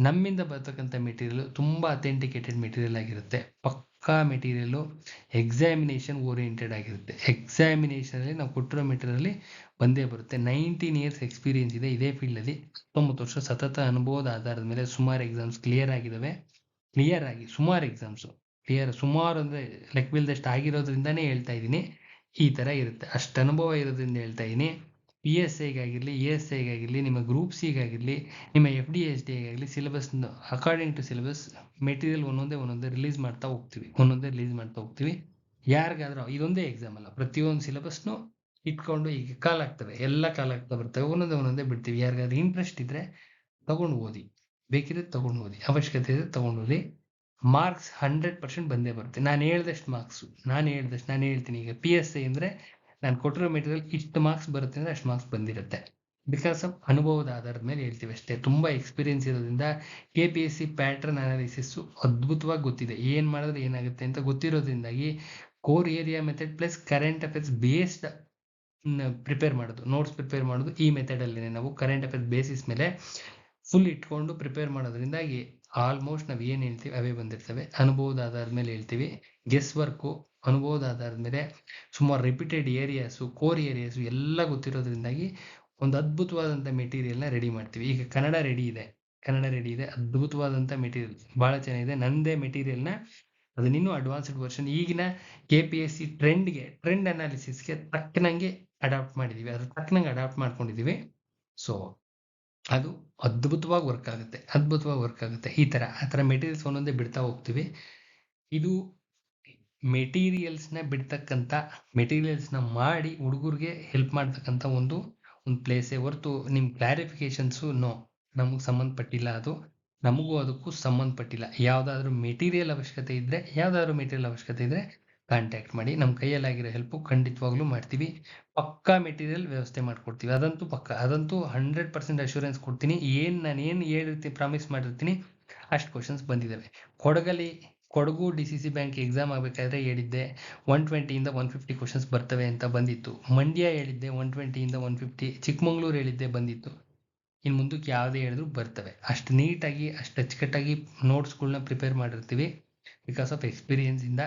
Speaker 1: ನಮ್ಮಿಂದ ಬರ್ತಕ್ಕಂಥ ಮೆಟೀರಿಯಲ್ ತುಂಬ ಅಥೆಂಟಿಕೇಟೆಡ್ ಮೆಟೀರಿಯಲ್ ಆಗಿರುತ್ತೆ. ಪಕ್ಕಾ ಮೆಟೀರಿಯಲ್ಲು ಎಕ್ಸಾಮಿನೇಷನ್ ಓರಿಯೆಂಟೆಡ್ ಆಗಿರುತ್ತೆ. ಎಕ್ಸಾಮಿನೇಷನಲ್ಲಿ ನಾವು ಕೊಟ್ಟಿರೋ ಮೆಟೀರಿಯಲ್ಲಿ ಬಂದೇ ಬರುತ್ತೆ. ನೈನ್ಟೀನ್ ಇಯರ್ಸ್ ಎಕ್ಸ್ಪೀರಿಯನ್ಸ್ ಇದೆ ಇದೇ ಫೀಲ್ಡಲ್ಲಿ ಹತ್ತೊಂಬತ್ತು ವರ್ಷ ಸತತ ಅನುಭವದ ಆಧಾರದ ಮೇಲೆ ಸುಮಾರು ಎಕ್ಸಾಮ್ಸ್ ಕ್ಲಿಯರ್ ಆಗಿದ್ದಾವೆ ಕ್ಲಿಯರ್ ಆಗಿ ಸುಮಾರು ಎಕ್ಸಾಮ್ಸು ಕ್ಲಿಯರ್ ಸುಮಾರು ಅಂದರೆ ಲೆಕ್ಕವಿಲ್ದಷ್ಟು ಆಗಿರೋದ್ರಿಂದನೇ ಹೇಳ್ತಾ ಇದ್ದೀನಿ. ಈ ಥರ ಇರುತ್ತೆ. ಅಷ್ಟು ಅನುಭವ ಇರೋದ್ರಿಂದ ಹೇಳ್ತಾ ಇದ್ದೀನಿ. ಪಿ ಎಸ್ ಐಗಾಗಿರಲಿ ಇ ಎಸ್ ಐಗಾಗಿರಲಿ ನಿಮ್ಮ ಗ್ರೂಪ್ ಸಿಗಾಗಿರಲಿ ನಿಮ್ಮ ಎಫ್ ಡಿ ಎಸ್ ಡಿ ಆಗಿರಲಿ syllabus according to syllabus material ಒಂದೊಂದೇ ಒಂದೊಂದೇ ರಿಲೀಸ್ ಮಾಡ್ತಾ ಹೋಗ್ತೀವಿ. ಒಂದೊಂದೇ ರಿಲೀಸ್ ಮಾಡ್ತಾ ಹೋಗ್ತೀವಿ. ಯಾರಿಗಾದ್ರೂ, ಇದೊಂದೇ ಎಕ್ಸಾಮ್ ಅಲ್ಲ. ಪ್ರತಿಯೊಂದು ಸಿಲೆಬಸ್ನು ಇಟ್ಕೊಂಡು ಈಗ ಕಾಲ್ ಆಗ್ತವೆ. ಎಲ್ಲ ಕಾಲ್ ಆಗ್ತಾ ಬರ್ತವೆ. ಒಂದೊಂದೇ ಒಂದೊಂದೇ ಬಿಡ್ತೀವಿ. ಯಾರಿಗಾದ್ರೂ ಇಂಟ್ರೆಸ್ಟ್ ಇದ್ರೆ ತಗೊಂಡು ಓದಿ. ಬೇಕಿದ್ರೆ ತಗೊಂಡು ಓದಿ. ಅವಶ್ಯಕತೆ ಇದ್ರೆ ತಗೊಂಡು ಓದಿ. ಮಾರ್ಕ್ಸ್ ಹಂಡ್ರೆಡ್ ಪರ್ಸೆಂಟ್ ಬಂದೇ ಬರುತ್ತೆ. ನಾನು ಹೇಳ್ದಷ್ಟು ಮಾರ್ಕ್ಸು ನಾನು ಹೇಳ್ದಷ್ಟು, ನಾನು ಹೇಳ್ತೀನಿ. ಈಗ ಪಿ ಎಸ್ ಐ ಅಂದರೆ ನಾನು ಕೊಟ್ಟಿರೋ ಮೆಟೀರಿಯಲ್ ಇಷ್ಟು ಮಾರ್ಕ್ಸ್ ಬರುತ್ತೆ ಅಂದರೆ ಅಷ್ಟು ಮಾರ್ಕ್ಸ್ ಬಂದಿರುತ್ತೆ. ಬಿಕಾಸ್ ಆಫ್ ಅನುಭವದ ಆಧಾರದ ಮೇಲೆ ಹೇಳ್ತೀವಿ ಅಷ್ಟೇ. ತುಂಬ ಎಕ್ಸ್ಪೀರಿಯನ್ಸ್ ಇರೋದ್ರಿಂದ K P S C pattern analysis ಅದ್ಭುತವಾಗಿ ಗೊತ್ತಿದೆ. ಏನು ಮಾಡಿದ್ರೆ ಏನಾಗುತ್ತೆ ಅಂತ ಗೊತ್ತಿರೋದ್ರಿಂದಾಗಿ core area method plus current affairs based prepare ಮಾಡೋದು. ನೋಟ್ಸ್ ಪ್ರಿಪೇರ್ ಮಾಡೋದು. ಈ ಮೆಥಡಲ್ಲಿ ನಾವು ಕರೆಂಟ್ ಅಫೇರ್ಸ್ ಬೇಸಿಸ್ ಮೇಲೆ ಫುಲ್ ಇಟ್ಕೊಂಡು ಪ್ರಿಪೇರ್ ಮಾಡೋದ್ರಿಂದಾಗಿ ಆಲ್ಮೋಸ್ಟ್ ನಾವು ಏನು ಹೇಳ್ತೀವಿ, ಅವೇ ಬಂದಿರ್ತವೆ. ಅನುಭವದ ಆಧಾರದ ಮೇಲೆ ಹೇಳ್ತೀವಿ. ಗೆಸ್ ವರ್ಕು ಅನುಭವದ ಆಧಾರದ ಮೇಲೆ ಸುಮಾರು ರಿಪೀಟೆಡ್ ಏರಿಯಾಸು ಕೋರ್ ಏರಿಯಾಸು ಎಲ್ಲ ಗೊತ್ತಿರೋದ್ರಿಂದಾಗಿ ಒಂದು ಅದ್ಭುತವಾದಂಥ ಮೆಟೀರಿಯಲ್ನ ರೆಡಿ ಮಾಡ್ತೀವಿ. ಈಗ ಕನ್ನಡ ರೆಡಿ ಇದೆ. ಕನ್ನಡ ರೆಡಿ ಇದೆ. ಅದ್ಭುತವಾದಂಥ ಮೆಟೀರಿಯಲ್ ಭಾಳ ಚೆನ್ನಾಗಿದೆ. ನಂದೇ ಮೆಟೀರಿಯಲ್ನ ಅದನ್ನಿನ್ನೂ ಅಡ್ವಾನ್ಸ್ಡ್ ವರ್ಷನ್ ಈಗಿನ ಕೆ ಪಿ ಎಸ್ ಸಿ ಟ್ರೆಂಡ್ಗೆ ಟ್ರೆಂಡ್ ಅನಾಲಿಸಿಸ್ಗೆ ತಕ್ಕನಂಗೆ ಅಡಾಪ್ಟ್ ಮಾಡಿದ್ದೀವಿ ಅದ್ರ ತಕ್ಕನಂಗೆ ಅಡಾಪ್ಟ್ ಮಾಡ್ಕೊಂಡಿದ್ದೀವಿ ಸೊ ಅದು ಅದ್ಭುತವಾಗಿ ವರ್ಕ್ ಆಗುತ್ತೆ. ಅದ್ಭುತವಾಗಿ ವರ್ಕ್ ಆಗುತ್ತೆ. ಈ ಥರ, ಆ ಥರ ಮೆಟೀರಿಯಲ್ಸ್ ಒಂದೊಂದೇ ಬಿಡ್ತಾ ಹೋಗ್ತೀವಿ. ಇದು ಮೆಟೀರಿಯಲ್ಸ್ನ ಬಿಡ್ತಕ್ಕಂಥ ಮೆಟೀರಿಯಲ್ಸ್ನ ಮಾಡಿ ಹುಡುಗರಿಗೆ ಹೆಲ್ಪ್ ಮಾಡ್ತಕ್ಕಂಥ ಒಂದು ಒಂದು ಪ್ಲೇಸೇ ಹೊರತು ನಿಮ್ಮ ಕ್ಲಾರಿಫಿಕೇಶನ್ಸು ನೋ ನಮಗೆ ಸಂಬಂಧಪಟ್ಟಿಲ್ಲ ಅದು. ನಮಗೂ ಅದಕ್ಕೂ ಸಂಬಂಧಪಟ್ಟಿಲ್ಲ. ಯಾವುದಾದ್ರೂ ಮೆಟೀರಿಯಲ್ ಅವಶ್ಯಕತೆ ಇದ್ದರೆ ಯಾವುದಾದ್ರೂ ಮೆಟೀರಿಯಲ್ ಅವಶ್ಯಕತೆ ಇದ್ದರೆ ಕಾಂಟ್ಯಾಕ್ಟ್ ಮಾಡಿ. ನಮ್ಮ ಕೈಯಲ್ಲಾಗಿರೋ ಹೆಲ್ಪು ಖಂಡಿತವಾಗ್ಲೂ ಮಾಡ್ತೀವಿ. ಪಕ್ಕಾ ಮೆಟೀರಿಯಲ್ ವ್ಯವಸ್ಥೆ ಮಾಡ್ಕೊಡ್ತೀವಿ. ಅದಂತೂ ಪಕ್ಕ, ಅದಂತೂ ಹಂಡ್ರೆಡ್ ಪರ್ಸೆಂಟ್ ಅಶ್ಯೂರೆನ್ಸ್ ಕೊಡ್ತೀನಿ. ಏನು ನಾನು ಏನು ಹೇಳಿರ್ತೀನಿ ಪ್ರಾಮಿಸ್ ಮಾಡಿರ್ತೀನಿ, ಅಷ್ಟು ಕ್ವಶನ್ಸ್ ಬಂದಿದ್ದಾವೆ ಕೊಡಗಲ್ಲಿ Kodagu D C C bank exam ಆಗಬೇಕಾದ್ರೆ ಹೇಳಿದ್ದೆ ಒನ್ ಟ್ವೆಂಟಿಯಿಂದ ಒನ್ ಫಿಫ್ಟಿ ಕ್ವಶನ್ಸ್ ಬರ್ತವೆ ಅಂತ ಬಂದಿತ್ತು. ಮಂಡ್ಯ ಹೇಳಿದ್ದೆ ಒನ್ ಟ್ವೆಂಟಿಯಿಂದ ಒನ್ ಫಿಫ್ಟಿ ಚಿಕ್ಕಮಂಗ್ಳೂರು ಹೇಳಿದ್ದೆ ಬಂದಿತ್ತು. ಇನ್ನು ಮುಂದಕ್ಕೆ ಯಾವುದೇ ಹೇಳಿದ್ರು ಬರ್ತವೆ. ಅಷ್ಟು ನೀಟಾಗಿ, ಅಷ್ಟು ಅಚ್ಚುಕಟ್ಟಾಗಿ ನೋಟ್ಸ್ಗಳನ್ನ ಪ್ರಿಪೇರ್ ಮಾಡಿರ್ತೀವಿ ಬಿಕಾಸ್ ಆಫ್ ಎಕ್ಸ್ಪೀರಿಯೆನ್ಸಿಂದ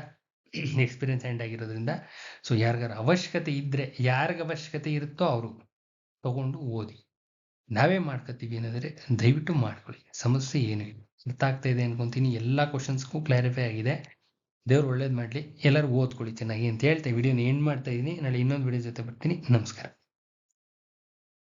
Speaker 1: ಎಕ್ಸ್ಪೀರಿಯನ್ಸ್ ಹ್ಯಾಂಡ್ ಆಗಿರೋದ್ರಿಂದ. ಸೊ ಯಾರಿಗಾರ ಅವಶ್ಯಕತೆ ಇದ್ದರೆ ಯಾರಿಗೆ ಅವಶ್ಯಕತೆ ಇರುತ್ತೋ ಅವರು ತಗೊಂಡು ಓದಿ. ನಾವೇ ಮಾಡ್ಕೋತೀವಿ ಏನಂದರೆ ದಯವಿಟ್ಟು ಮಾಡ್ಕೊಳ್ಳಿ. ಸಮಸ್ಯೆ ಏನೂ ಇಲ್ಲ. ಆಗ್ತಾ ಇದೆ ಅನ್ಕೊಂತೀನಿ. ಎಲ್ಲ ಕ್ವಶನ್ಸ್ಗೂ ಕ್ಲಾರಿಫೈ ಆಗಿದೆ. ದೇವ್ರು ಒಳ್ಳೇದು ಮಾಡಲಿ. ಎಲ್ಲರೂ ಓದ್ಕೊಳ್ಳಿ ಚೆನ್ನಾಗಿ ಅಂತ ಹೇಳ್ತಾ ವಿಡಿಯೋನ ಏನು ಮಾಡ್ತಾ ಇದ್ದೀನಿ ನಾಳೆ ಇನ್ನೊಂದು ವಿಡಿಯೋ ಜೊತೆ ಬರ್ತೀನಿ. ನಮಸ್ಕಾರ.